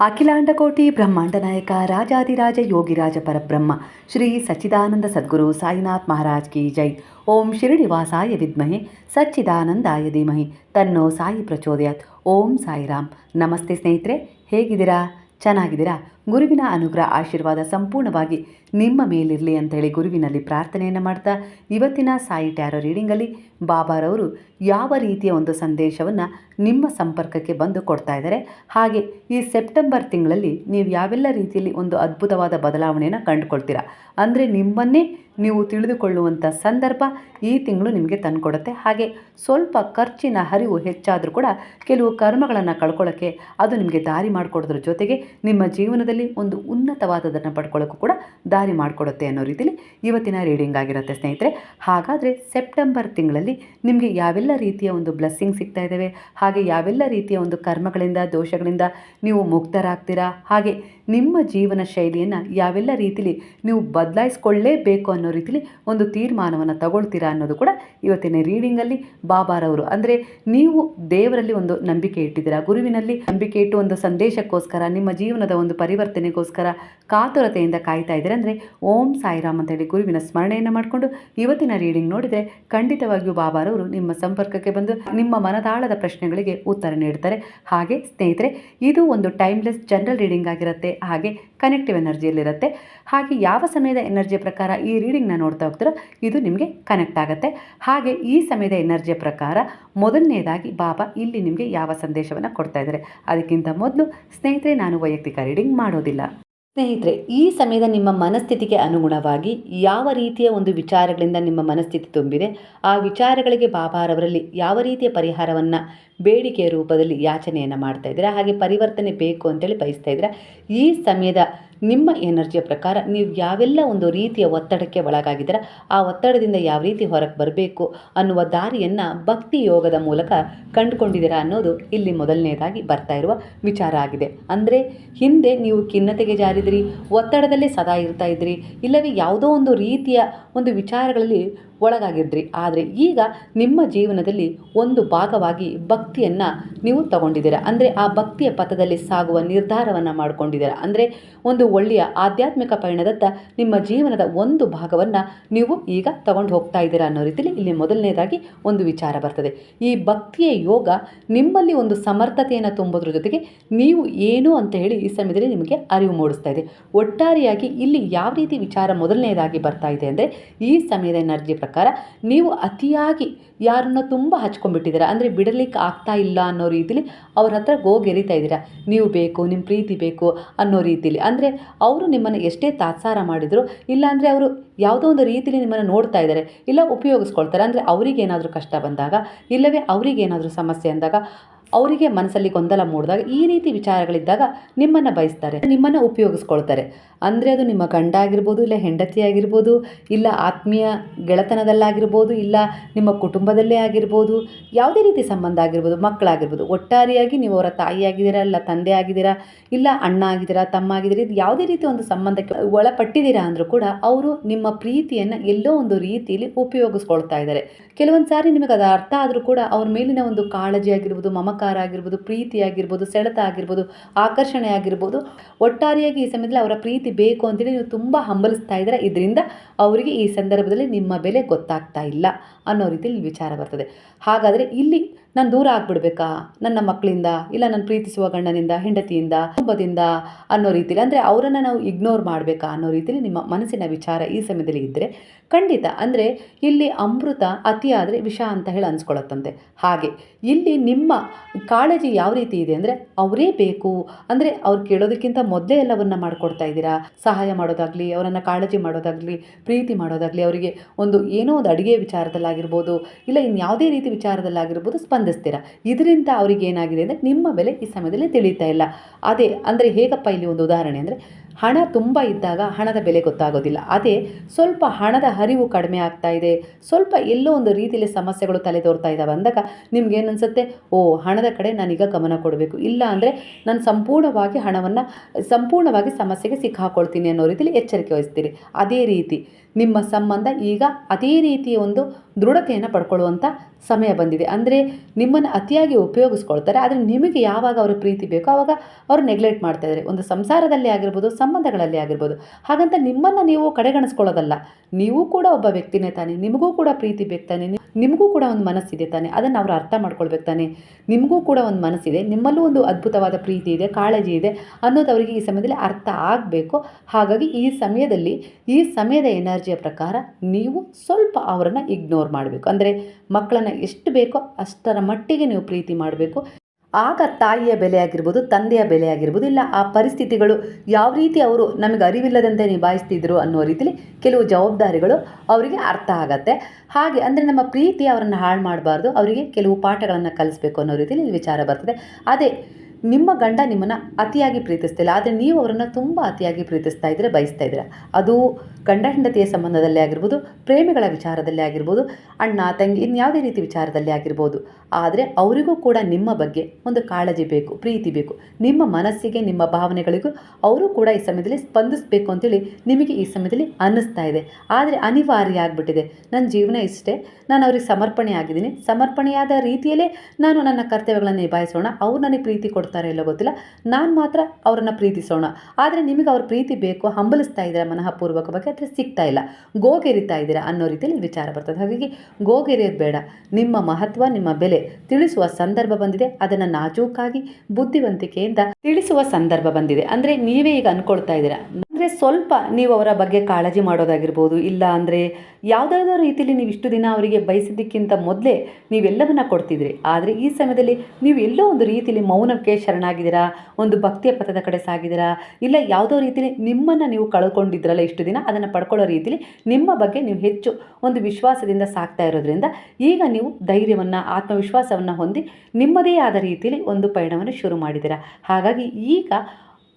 ಅಖಿಲಾಂಡಕೋಟಿ ಬ್ರಹ್ಮಾಂಡ ನಾಯಕ ರಾಜಾದಿರಾಜ ಯೋಗಿರಾಜ ಪರಬ್ರಹ್ಮ, ಶ್ರೀ ಸಚ್ಚಿದಾನಂದ ಸದ್ಗುರು ಸಾಯಿನಾಥ್ ಮಹಾರಾಜ್ ಕಿ ಜೈ. ಓಂ ಶಿರಡಿವಾಸಾಯ ವಿದ್ಮಹೆ, ಸಚ್ಚಿದಾನಂದಾಯ ಧೀಮಹಿ. ತನ್ನೋ ಸಾಯಿ ಪ್ರಚೋದಯಾತ್. ಓಂ ಸಾಯಿರಾಮ್. ನಮಸ್ತೆ ಸ್ನೇಹಿತರೆ, ಹೇಗಿದ್ದೀರಾ? ಚೆನ್ನಾಗಿದ್ದೀರಾ? ಗುರುವಿನ ಅನುಗ್ರಹ ಆಶೀರ್ವಾದ ಸಂಪೂರ್ಣವಾಗಿ ನಿಮ್ಮ ಮೇಲಿರಲಿ ಅಂತೇಳಿ ಗುರುವಿನಲ್ಲಿ ಪ್ರಾರ್ಥನೆಯನ್ನು ಮಾಡ್ತಾ ಇವತ್ತಿನ ಸಾಯಿ ಟ್ಯಾರೋ ರೀಡಿಂಗಲ್ಲಿ ಬಾಬಾರವರು ಯಾವ ರೀತಿಯ ಒಂದು ಸಂದೇಶವನ್ನು ನಿಮ್ಮ ಸಂಪರ್ಕಕ್ಕೆ ಬಂದು ಕೊಡ್ತಾ ಇದ್ದಾರೆ. ಹಾಗೆ ಈ ಸೆಪ್ಟೆಂಬರ್ ತಿಂಗಳಲ್ಲಿ ನೀವು ಯಾವೆಲ್ಲ ರೀತಿಯಲ್ಲಿ ಒಂದು ಅದ್ಭುತವಾದ ಬದಲಾವಣೆಯನ್ನು ಕಂಡುಕೊಳ್ತೀರಾ? ಅಂದರೆ ನಿಮ್ಮನ್ನೇ ನೀವು ತಿಳಿದುಕೊಳ್ಳುವಂಥ ಸಂದರ್ಭ ಈ ತಿಂಗಳು ನಿಮಗೆ ತಂದುಕೊಡುತ್ತೆ. ಹಾಗೆ ಸ್ವಲ್ಪ ಖರ್ಚಿನ ಹರಿವು ಹೆಚ್ಚಾದರೂ ಕೂಡ ಕೆಲವು ಕರ್ಮಗಳನ್ನು ಕಳ್ಕೊಳ್ಳೋಕ್ಕೆ ಅದು ನಿಮಗೆ ದಾರಿ ಮಾಡಿಕೊಡೋದ್ರ ಜೊತೆಗೆ ನಿಮ್ಮ ಜೀವನದಲ್ಲಿ ಒಂದು ಉನ್ನತವಾದದನ್ನು ಪಡ್ಕೊಳ್ಳೋಕ್ಕೂ ಕೂಡ ದಾರಿ ಮಾಡಿಕೊಡುತ್ತೆ ಅನ್ನೋ ರೀತಿಯಲ್ಲಿ ಇವತ್ತಿನ ರೀಡಿಂಗ್ ಆಗಿರುತ್ತೆ ಸ್ನೇಹಿತರೆ. ಹಾಗಾದರೆ ಸೆಪ್ಟೆಂಬರ್ ತಿಂಗಳಲ್ಲಿ ನಿಮಗೆ ಯಾವೆಲ್ಲ ರೀತಿಯ ಒಂದು ಬ್ಲೆಸ್ಸಿಂಗ್ ಸಿಗ್ತಾ ಇದ್ದಾವೆ ಹಾಗೆ ಯಾವೆಲ್ಲ ರೀತಿಯ ಒಂದು ಕರ್ಮಗಳಿಂದ, ದೋಷಗಳಿಂದ ನೀವು ಮುಕ್ತರಾಗ್ತೀರಾ? ಹಾಗೆ ನಿಮ್ಮ ಜೀವನ ಶೈಲಿಯನ್ನು ಯಾವೆಲ್ಲ ರೀತಿಲಿ ನೀವು ಬದಲಾಯಿಸ್ಕೊಳ್ಳೇಬೇಕು ಅನ್ನೋ ರೀತಿಲಿ ಒಂದು ತೀರ್ಮಾನವನ್ನು ತಗೊಳ್ತೀರಾ ಅನ್ನೋದು ಕೂಡ ಇವತ್ತಿನ ರೀಡಿಂಗಲ್ಲಿ ಬಾಬಾರವರು ಅಂದರೆ ನೀವು ದೇವರಲ್ಲಿ ಒಂದು ನಂಬಿಕೆ ಇಟ್ಟಿದ್ದೀರಾ? ಗುರುವಿನಲ್ಲಿ ನಂಬಿಕೆ ಇಟ್ಟು ಒಂದು ಸಂದೇಶಕ್ಕೋಸ್ಕರ, ನಿಮ್ಮ ಜೀವನದ ಒಂದು ಪರಿವರ್ತನೆಗೋಸ್ಕರ ಕಾತುರತೆಯಿಂದ ಕಾಯ್ತಾ ಇದ್ದೀರಾ? ಅಂದರೆ ಓಂ ಸಾಯಿರಾಮ್ ಅಂತೇಳಿ ಗುರುವಿನ ಸ್ಮರಣೆಯನ್ನು ಮಾಡಿಕೊಂಡು ಇವತ್ತಿನ ರೀಡಿಂಗ್ ನೋಡಿದರೆ ಖಂಡಿತವಾಗಿಯೂ ಬಾಬಾರವರು ನಿಮ್ಮ ಸಂಪರ್ಕಕ್ಕೆ ಬಂದು ನಿಮ್ಮ ಮನದಾಳದ ಪ್ರಶ್ನೆಗಳಿಗೆ ಉತ್ತರ ನೀಡ್ತಾರೆ. ಹಾಗೆ ಸ್ನೇಹಿತರೆ, ಇದು ಒಂದು ಟೈಮ್ಲೆಸ್ ಜನರಲ್ ರೀಡಿಂಗ್ ಆಗಿರುತ್ತೆ. ಹಾಗೆ ಕನೆಕ್ಟಿವ್ ಎನರ್ಜಿಯಲ್ಲಿರುತ್ತೆ ಹಾಗೆ ಯಾವ ಸಮಯದ ಎನರ್ಜಿಯ ಪ್ರಕಾರ ಈ ರೀಡಿಂಗ್ನ ನೋಡ್ತಾ ಹೋಗ್ತೀರೋ ಇದು ನಿಮಗೆ ಕನೆಕ್ಟ್ ಆಗುತ್ತೆ. ಹಾಗೆ ಈ ಸಮಯದ ಎನರ್ಜಿಯ ಪ್ರಕಾರ ಮೊದಲನೇದಾಗಿ ಬಾಬಾ ಇಲ್ಲಿ ನಿಮಗೆ ಯಾವ ಸಂದೇಶವನ್ನು ಕೊಡ್ತಾ ಇದ್ದಾರೆ. ಅದಕ್ಕಿಂತ ಮೊದಲು ಸ್ನೇಹಿತರೆ, ನಾನು ವೈಯಕ್ತಿಕ ರೀಡಿಂಗ್ ಮಾಡೋದಿಲ್ಲ. ಸ್ನೇಹಿತರೆ, ಈ ಸಮಯದ ನಿಮ್ಮ ಮನಸ್ಥಿತಿಗೆ ಅನುಗುಣವಾಗಿ ಯಾವ ರೀತಿಯ ಒಂದು ವಿಚಾರಗಳಿಂದ ನಿಮ್ಮ ಮನಸ್ಥಿತಿ ತುಂಬಿದೆ, ಆ ವಿಚಾರಗಳಿಗೆ ಬಾಬಾರವರಲ್ಲಿ ಯಾವ ರೀತಿಯ ಪರಿಹಾರವನ್ನು ಬೇಡಿಕೆಯ ರೂಪದಲ್ಲಿ ಯಾಚನೆಯನ್ನು ಮಾಡ್ತಾ ಹಾಗೆ ಪರಿವರ್ತನೆ ಬೇಕು ಅಂತೇಳಿ ಬಯಸ್ತಾ ಇದ್ದೀರಾ, ಈ ಸಮಯದ ನಿಮ್ಮ ಎನರ್ಜಿಯ ಪ್ರಕಾರ ನೀವು ಯಾವೆಲ್ಲ ಒಂದು ರೀತಿಯ ಒತ್ತಡಕ್ಕೆ ಒಳಗಾಗಿದ್ದೀರ, ಆ ಒತ್ತಡದಿಂದ ಯಾವ ರೀತಿ ಹೊರಗೆ ಬರಬೇಕು ಅನ್ನುವ ದಾರಿಯನ್ನು ಭಕ್ತಿ ಯೋಗದ ಮೂಲಕ ಕಂಡುಕೊಂಡಿದ್ದೀರಾ ಅನ್ನೋದು ಇಲ್ಲಿ ಮೊದಲನೇದಾಗಿ ಬರ್ತಾ ಇರುವ ವಿಚಾರ ಆಗಿದೆ. ಅಂದರೆ ಹಿಂದೆ ನೀವು ಖಿನ್ನತೆಗೆ ಜಾರಿದ್ರಿ, ಒತ್ತಡದಲ್ಲೇ ಸದಾ ಇರ್ತಾ ಇದ್ರಿ, ಇಲ್ಲವೇ ಯಾವುದೋ ಒಂದು ರೀತಿಯ ಒಂದು ವಿಚಾರಗಳಲ್ಲಿ ಒಳಗಾಗಿದ್ರಿ. ಆದರೆ ಈಗ ನಿಮ್ಮ ಜೀವನದಲ್ಲಿ ಒಂದು ಭಾಗವಾಗಿ ಭಕ್ತಿಯನ್ನು ನೀವು ತಗೊಂಡಿದ್ದೀರಾ? ಅಂದರೆ ಆ ಭಕ್ತಿಯ ಪಥದಲ್ಲಿ ಸಾಗುವ ನಿರ್ಧಾರವನ್ನು ಮಾಡಿಕೊಂಡಿದ್ದೀರಾ? ಅಂದರೆ ಒಂದು ಒಳ್ಳೆಯ ಆಧ್ಯಾತ್ಮಿಕ ಪಯಣದತ್ತ ನಿಮ್ಮ ಜೀವನದ ಒಂದು ಭಾಗವನ್ನು ನೀವು ಈಗ ತಗೊಂಡು ಹೋಗ್ತಾ ಇದ್ದೀರಾ ಅನ್ನೋ ರೀತಿಯಲ್ಲಿ ಇಲ್ಲಿ ಮೊದಲನೇದಾಗಿ ಒಂದು ವಿಚಾರ ಬರ್ತದೆ. ಈ ಭಕ್ತಿಯ ಯೋಗ ನಿಮ್ಮಲ್ಲಿ ಒಂದು ಸಮರ್ಥತೆಯನ್ನು ತುಂಬೋದ್ರ ಜೊತೆಗೆ ನೀವು ಏನು ಅಂತ ಹೇಳಿ ಈ ಸಮಯದಲ್ಲಿ ನಿಮಗೆ ಅರಿವು ಮೂಡಿಸ್ತಾ ಇದೆ. ಒಟ್ಟಾರೆಯಾಗಿ ಇಲ್ಲಿ ಯಾವ ರೀತಿ ವಿಚಾರ ಮೊದಲನೇದಾಗಿ ಬರ್ತಾ ಇದೆ ಅಂದರೆ ಈ ಸಮಯದ ಎನರ್ಜಿ ನೀವು ಅತಿಯಾಗಿ ಯಾರನ್ನ ತುಂಬ ಹಚ್ಕೊಂಡ್ಬಿಟ್ಟಿದ್ದೀರಾ? ಅಂದರೆ ಬಿಡಲಿಕ್ಕೆ ಆಗ್ತಾ ಇಲ್ಲ ಅನ್ನೋ ರೀತಿಲಿ ಅವ್ರ ಹತ್ರ ಗೋಗೆರಿತಾ ಇದ್ದೀರಾ? ನೀವು ಬೇಕು ನಿಮ್ಮ ಪ್ರೀತಿ ಬೇಕು ಅನ್ನೋ ರೀತಿಲಿ. ಅಂದರೆ ಅವರು ನಿಮ್ಮನ್ನು ಎಷ್ಟೇ ತಾತ್ಸಾರ ಮಾಡಿದ್ರು ಇಲ್ಲಾಂದರೆ ಅವರು ಯಾವುದೋ ಒಂದು ರೀತಿಲಿ ನಿಮ್ಮನ್ನು ನೋಡ್ತಾ ಇದ್ದಾರೆ, ಇಲ್ಲ ಉಪಯೋಗಿಸ್ಕೊಳ್ತಾರೆ. ಅಂದರೆ ಅವರಿಗೇನಾದರೂ ಕಷ್ಟ ಬಂದಾಗ, ಇಲ್ಲವೇ ಅವರಿಗೇನಾದರೂ ಸಮಸ್ಯೆ ಅಂದಾಗ ಅವರಿಗೆ ಮನಸ್ಸಲ್ಲಿ ಗೊಂದಲ ಮೂಡಿದಾಗ ಈ ರೀತಿ ವಿಚಾರಗಳಿದ್ದಾಗ ನಿಮ್ಮನ್ನು ಬಯಸ್ತಾರೆ, ನಿಮ್ಮನ್ನು ಉಪಯೋಗಿಸ್ಕೊಳ್ತಾರೆ. ಅಂದರೆ ಅದು ನಿಮ್ಮ ಗಂಡ ಆಗಿರ್ಬೋದು ಇಲ್ಲ ಹೆಂಡತಿ ಆಗಿರ್ಬೋದು ಇಲ್ಲ ಆತ್ಮೀಯ ಗೆಳೆತನದಲ್ಲಾಗಿರ್ಬೋದು, ಇಲ್ಲ ನಿಮ್ಮ ಕುಟುಂಬದಲ್ಲೇ ಆಗಿರ್ಬೋದು, ಯಾವುದೇ ರೀತಿ ಸಂಬಂಧ ಆಗಿರ್ಬೋದು, ಮಕ್ಕಳಾಗಿರ್ಬೋದು, ಒಟ್ಟಾರೆಯಾಗಿ ನೀವು ಅವರ ತಾಯಿ ಆಗಿದ್ದೀರಾ ಇಲ್ಲ ತಂದೆ ಆಗಿದ್ದೀರಾ, ಇಲ್ಲ ಅಣ್ಣ ಆಗಿದ್ದೀರಾ, ತಮ್ಮ ಆಗಿದ್ದೀರಾ, ಇದು ಯಾವುದೇ ರೀತಿ ಒಂದು ಸಂಬಂಧಕ್ಕೆ ಒಳಪಟ್ಟಿದ್ದೀರಾ ಅಂದರೂ ಕೂಡ ಅವರು ನಿಮ್ಮ ಪ್ರೀತಿಯನ್ನು ಎಲ್ಲೋ ಒಂದು ರೀತಿಯಲ್ಲಿ ಉಪಯೋಗಿಸ್ಕೊಳ್ತಾ ಇದ್ದಾರೆ. ಕೆಲವೊಂದು ಸಾರಿ ನಿಮಗೆ ಅದು ಅರ್ಥ ಆದರೂ ಕೂಡ ಅವ್ರ ಮೇಲಿನ ಒಂದು ಕಾಳಜಿ ಆಗಿರ್ಬೋದು ಮಮಕಾರ ಆಗಿರ್ಬೋದು, ಪ್ರೀತಿ ಆಗಿರ್ಬೋದು, ಸೆಳೆತ ಆಗಿರ್ಬೋದು, ಆಕರ್ಷಣೆ ಆಗಿರ್ಬೋದು, ಒಟ್ಟಾರೆಯಾಗಿ ಈ ಸಮಯದಲ್ಲಿ ಅವರ ಪ್ರೀತಿ ಬೇಕು ಅಂತೇಳಿ ನೀವು ತುಂಬ ಹಂಬಲಿಸ್ತಾ ಇದ್ದೀರಾ. ಇದರಿಂದ ಅವರಿಗೆ ಈ ಸಂದರ್ಭದಲ್ಲಿ ನಿಮ್ಮ ಬೆಲೆ ಗೊತ್ತಾಗ್ತಾ ಇಲ್ಲ ಅನ್ನೋ ರೀತಿಯಲ್ಲಿ ವಿಚಾರ ಬರ್ತದೆ. ಹಾಗಾದರೆ ಇಲ್ಲಿ ನಾನು ದೂರ ಆಗ್ಬಿಡ್ಬೇಕಾ? ನನ್ನ ಮಕ್ಕಳಿಂದ ಇಲ್ಲ ನಾನು ಪ್ರೀತಿಸುವ ಗಂಡನಿಂದ, ಹೆಂಡತಿಯಿಂದ, ಕುಟುಂಬದಿಂದ ಅನ್ನೋ ರೀತಿಯಲ್ಲಿ ಅಂದರೆ ಅವರನ್ನು ನಾವು ಇಗ್ನೋರ್ ಮಾಡಬೇಕಾ ಅನ್ನೋ ರೀತಿಯಲ್ಲಿ ನಿಮ್ಮ ಮನಸ್ಸಿನ ವಿಚಾರ ಈ ಸಮಯದಲ್ಲಿ ಇದ್ದರೆ ಖಂಡಿತ. ಅಂದರೆ ಇಲ್ಲಿ ಅಮೃತ ಅತಿಯಾದರೆ ವಿಷ ಅಂತ ಹೇಳಿ ಅನ್ಸ್ಕೊಳತ್ತಂತೆ. ಹಾಗೆ ಇಲ್ಲಿ ನಿಮ್ಮ ಕಾಳಜಿ ಯಾವ ರೀತಿ ಇದೆ ಅಂದರೆ ಅವರೇ ಬೇಕು. ಅಂದರೆ ಅವ್ರು ಕೇಳೋದಕ್ಕಿಂತ ಮೊದಲೇ ಎಲ್ಲವನ್ನ ಮಾಡಿಕೊಡ್ತಾ ಇದ್ದೀರಾ? ಸಹಾಯ ಮಾಡೋದಾಗಲಿ, ಅವರನ್ನು ಕಾಳಜಿ ಮಾಡೋದಾಗಲಿ, ಪ್ರೀತಿ ಮಾಡೋದಾಗಲಿ, ಅವರಿಗೆ ಒಂದು ಏನೋ ಒಂದು ಅಡುಗೆ ವಿಚಾರದಲ್ಲಾಗಿರ್ಬೋದು, ಇಲ್ಲ ಇನ್ಯಾವುದೇ ರೀತಿ ವಿಚಾರದಲ್ಲಾಗಿರ್ಬೋದು ಇದರಿಂದ ಅವರಿಗೆ ಏನಾಗಿದೆ ಅಂದರೆ ನಿಮ್ಮ ಬೆಲೆ ಈ ಸಮಯದಲ್ಲಿ ತಿಳಿತಾ ಇಲ್ಲ. ಅದೇ ಅಂದರೆ ಹೇಗಪ್ಪ ಇಲ್ಲಿ ಒಂದು ಉದಾಹರಣೆ ಅಂದರೆ ಹಣ ತುಂಬ ಇದ್ದಾಗ ಹಣದ ಬೆಲೆ ಗೊತ್ತಾಗೋದಿಲ್ಲ. ಅದೇ ಸ್ವಲ್ಪ ಹಣದ ಹರಿವು ಕಡಿಮೆ ಆಗ್ತಾ ಇದೆ, ಸ್ವಲ್ಪ ಎಲ್ಲೋ ಒಂದು ರೀತಿಯಲ್ಲಿ ಸಮಸ್ಯೆಗಳು ತಲೆದೋರ್ತಾ ಇದ್ದಾವೆ ಅಂದಾಗ ನಿಮ್ಗೇನು ಅನಿಸುತ್ತೆ? ಓ, ಹಣದ ಕಡೆ ನಾನೀಗ ಗಮನ ಕೊಡಬೇಕು. ಇಲ್ಲ ಅಂದರೆ ನಾನು ಸಂಪೂರ್ಣವಾಗಿ ಹಣವನ್ನು ಸಂಪೂರ್ಣವಾಗಿ ಸಮಸ್ಯೆಗೆ ಸಿಕ್ಕಾಕೊಳ್ತೀನಿ ಅನ್ನೋ ರೀತಿಯಲ್ಲಿ ಎಚ್ಚರಿಕೆ ವಹಿಸ್ತೀರಿ. ಅದೇ ರೀತಿ ನಿಮ್ಮ ಸಂಬಂಧ ಈಗ ಅದೇ ರೀತಿಯ ಒಂದು ದೃಢತೆಯನ್ನು ಪಡ್ಕೊಳ್ಳುವಂಥ ಸಮಯ ಬಂದಿದೆ. ಅಂದರೆ ನಿಮ್ಮನ್ನು ಅತಿಯಾಗಿ ಉಪಯೋಗಿಸ್ಕೊಳ್ತಾರೆ, ಆದರೆ ನಿಮಗೆ ಯಾವಾಗ ಅವರ ಪ್ರೀತಿ ಬೇಕೋ ಆವಾಗ ಅವರು ನೆಗ್ಲೆಕ್ಟ್ ಮಾಡ್ತಾ ಇದ್ದಾರೆ. ಒಂದು ಸಂಸಾರದಲ್ಲಿ ಆಗಿರ್ಬೋದು, ಸಂಬಂಧಗಳಲ್ಲಿ ಆಗಿರ್ಬೋದು. ಹಾಗಂತ ನಿಮ್ಮನ್ನು ನೀವು ಕಡೆಗಣಿಸ್ಕೊಳ್ಳೋದಲ್ಲ. ನೀವು ಕೂಡ ಒಬ್ಬ ವ್ಯಕ್ತಿನೇ ತಾನೆ, ನಿಮಗೂ ಕೂಡ ಪ್ರೀತಿ ಬೇಕು ತಾನೆ ನಿಮಗೂ ಕೂಡ ಒಂದು ಮನಸ್ಸಿದೆ ತಾನೆ, ಅದನ್ನು ಅವರು ಅರ್ಥ ಮಾಡ್ಕೊಳ್ಬೇಕು ತಾನೆ. ನಿಮಗೂ ಕೂಡ ಒಂದು ಮನಸ್ಸಿದೆ, ನಿಮ್ಮಲ್ಲೂ ಒಂದು ಅದ್ಭುತವಾದ ಪ್ರೀತಿ ಇದೆ, ಕಾಳಜಿ ಇದೆ ಅನ್ನೋದು ಅವರಿಗೆ ಈ ಸಮಯದಲ್ಲಿ ಅರ್ಥ ಆಗಬೇಕು. ಹಾಗಾಗಿ ಈ ಸಮಯದಲ್ಲಿ, ಈ ಸಮಯದ ಎನರ್ಜಿಯ ಪ್ರಕಾರ ನೀವು ಸ್ವಲ್ಪ ಅವರನ್ನು ಇಗ್ನೋರ್ ಮಾಡಬೇಕು. ಅಂದರೆ ಮಕ್ಕಳನ್ನು ಎಷ್ಟು ಬೇಕೋ ಅಷ್ಟರ ಮಟ್ಟಿಗೆ ನೀವು ಪ್ರೀತಿ ಮಾಡಬೇಕು. ಆಗ ತಾಯಿಯ ಬೆಲೆ ಆಗಿರ್ಬೋದು ತಂದೆಯ ಬೆಲೆ ಆಗಿರ್ಬೋದು ಇಲ್ಲ ಆ ಪರಿಸ್ಥಿತಿಗಳು ಯಾವ ರೀತಿ ಅವರು ನಮಗೆ ಅರಿವಿಲ್ಲದಂತೆ ನಿಭಾಯಿಸ್ತಿದ್ರು ಅನ್ನೋ ರೀತಿಲಿ ಕೆಲವು ಜವಾಬ್ದಾರಿಗಳು ಅವರಿಗೆ ಅರ್ಥ ಆಗತ್ತೆ. ಹಾಗೆ ಅಂದರೆ ನಮ್ಮ ಪ್ರೀತಿ ಅವರನ್ನು ಹಾಳು ಮಾಡಬಾರ್ದು, ಅವರಿಗೆ ಕೆಲವು ಪಾಠಗಳನ್ನು ಕಲಿಸ್ಬೇಕು ಅನ್ನೋ ರೀತಿಲಿ ವಿಚಾರ ಬರ್ತದೆ. ಅದೇ ನಿಮ್ಮ ಗಂಡ ನಿಮ್ಮನ್ನು ಅತಿಯಾಗಿ ಪ್ರೀತಿಸ್ತಿಲ್ಲ, ಆದರೆ ನೀವು ಅವರನ್ನು ತುಂಬ ಅತಿಯಾಗಿ ಪ್ರೀತಿಸ್ತಾ ಇದ್ದರೆ ಬಯಸ್ತಾ ಇದ್ದೀರ ಅದು ಗಂಡ ಹೆಂಡತಿಯ ಸಂಬಂಧದಲ್ಲೇ ಆಗಿರ್ಬೋದು, ಪ್ರೇಮಿಗಳ ವಿಚಾರದಲ್ಲೇ ಆಗಿರ್ಬೋದು, ಅಣ್ಣ, ತಂಗಿ ಇನ್ಯಾವುದೇ ರೀತಿ ವಿಚಾರದಲ್ಲಿ ಆಗಿರ್ಬೋದು. ಆದರೆ ಅವರಿಗೂ ಕೂಡ ನಿಮ್ಮ ಬಗ್ಗೆ ಒಂದು ಕಾಳಜಿ ಬೇಕು, ಪ್ರೀತಿ ಬೇಕು. ನಿಮ್ಮ ಮನಸ್ಸಿಗೆ, ನಿಮ್ಮ ಭಾವನೆಗಳಿಗೂ ಅವರು ಕೂಡ ಈ ಸಮಯದಲ್ಲಿ ಸ್ಪಂದಿಸಬೇಕು ಅಂತೇಳಿ ನಿಮಗೆ ಈ ಸಮಯದಲ್ಲಿ ಅನ್ನಿಸ್ತಾ ಇದೆ. ಆದರೆ ಅನಿವಾರ್ಯ ಆಗಿಬಿಟ್ಟಿದೆ. ನನ್ನ ಜೀವನ ಇಷ್ಟೇ. ನಾನು ಅವ್ರಿಗೆ ಸಮರ್ಪಣೆ ಆಗಿದ್ದೀನಿ. ಸಮರ್ಪಣೆಯಾದ ರೀತಿಯಲ್ಲೇ ನಾನು ನನ್ನ ಕರ್ತವ್ಯಗಳನ್ನು ನಿಭಾಯಿಸೋಣ. ಅವ್ರು ನನಗೆ ಪ್ರೀತಿ ಕೊಡ್ತಾರೆ ಇಲ್ಲೋ ಗೊತ್ತಿಲ್ಲ. ನಾನು ಮಾತ್ರ ಅವರನ್ನು ಪ್ರೀತಿಸೋಣ. ಆದರೆ ನಿಮಗೆ ಅವ್ರ ಪ್ರೀತಿ ಬೇಕು, ಹಂಬಲಿಸ್ತಾ ಇದ್ದಾರೆ ಮನಃಪೂರ್ವಕವಾಗಿ? ಸಿಗ್ತಾ ಇಲ್ಲ. ಗೋಗೆರಿತಾ ಇದ್ದೀರಾ ಅನ್ನೋ ರೀತಿಯಲ್ಲಿ ವಿಚಾರ ಬರ್ತದೆ. ಹಾಗಾಗಿ ಗೋಗೆರೆಯೋದು ಬೇಡ. ನಿಮ್ಮ ಮಹತ್ವ, ನಿಮ್ಮ ಬೆಲೆ ತಿಳಿಸುವ ಸಂದರ್ಭ ಬಂದಿದೆ. ಅದನ್ನು ನಾಜೂಕಾಗಿ, ಬುದ್ಧಿವಂತಿಕೆಯಿಂದ ತಿಳಿಸುವ ಸಂದರ್ಭ ಬಂದಿದೆ. ಅಂದರೆ ನೀವೇ ಈಗ ಅಂದ್ಕೊಳ್ತಾ ಇದ್ದೀರಾ? ಅಂದರೆ ಸ್ವಲ್ಪ ನೀವು ಅವರ ಬಗ್ಗೆ ಕಾಳಜಿ ಮಾಡೋದಾಗಿರ್ಬೋದು, ಇಲ್ಲ ಅಂದರೆ ಯಾವುದಾದ್ರೂ ರೀತಿಯಲ್ಲಿ ನೀವು ಇಷ್ಟು ದಿನ ಅವರಿಗೆ ಬಯಸಿದ್ದಕ್ಕಿಂತ ಮೊದಲೇ ನೀವೆಲ್ಲವನ್ನ ಕೊಡ್ತಿದ್ರಿ. ಆದರೆ ಈ ಸಮಯದಲ್ಲಿ ನೀವು ಎಲ್ಲೋ ಒಂದು ರೀತಿಯಲ್ಲಿ ಮೌನಕ್ಕೆ ಶರಣಾಗಿದ್ದೀರಾ, ಒಂದು ಭಕ್ತಿಯ ಪಥದ ಕಡೆ ಸಾಗಿದ್ದೀರಾ, ಇಲ್ಲ ಯಾವುದೋ ರೀತಿಯಲ್ಲಿ ನಿಮ್ಮನ್ನು ನೀವು ಕಳ್ಕೊಂಡಿದ್ರಲ್ಲ ಇಷ್ಟು ದಿನ, ಅದನ್ನು ಪಡ್ಕೊಳ್ಳೋ ರೀತಿಯಲ್ಲಿ ನಿಮ್ಮ ಬಗ್ಗೆ ನೀವು ಹೆಚ್ಚು ಒಂದು ವಿಶ್ವಾಸದಿಂದ ಸಾಕ್ತಾ ಇರೋದ್ರಿಂದ ಈಗ ನೀವು ಧೈರ್ಯವನ್ನು, ಆತ್ಮವಿಶ್ವಾಸವನ್ನು ಹೊಂದಿ ನಿಮ್ಮದೇ ಆದ ರೀತಿಯಲ್ಲಿ ಒಂದು ಪಯಣವನ್ನು ಶುರು ಮಾಡಿದ್ದೀರಾ. ಹಾಗಾಗಿ ಈಗ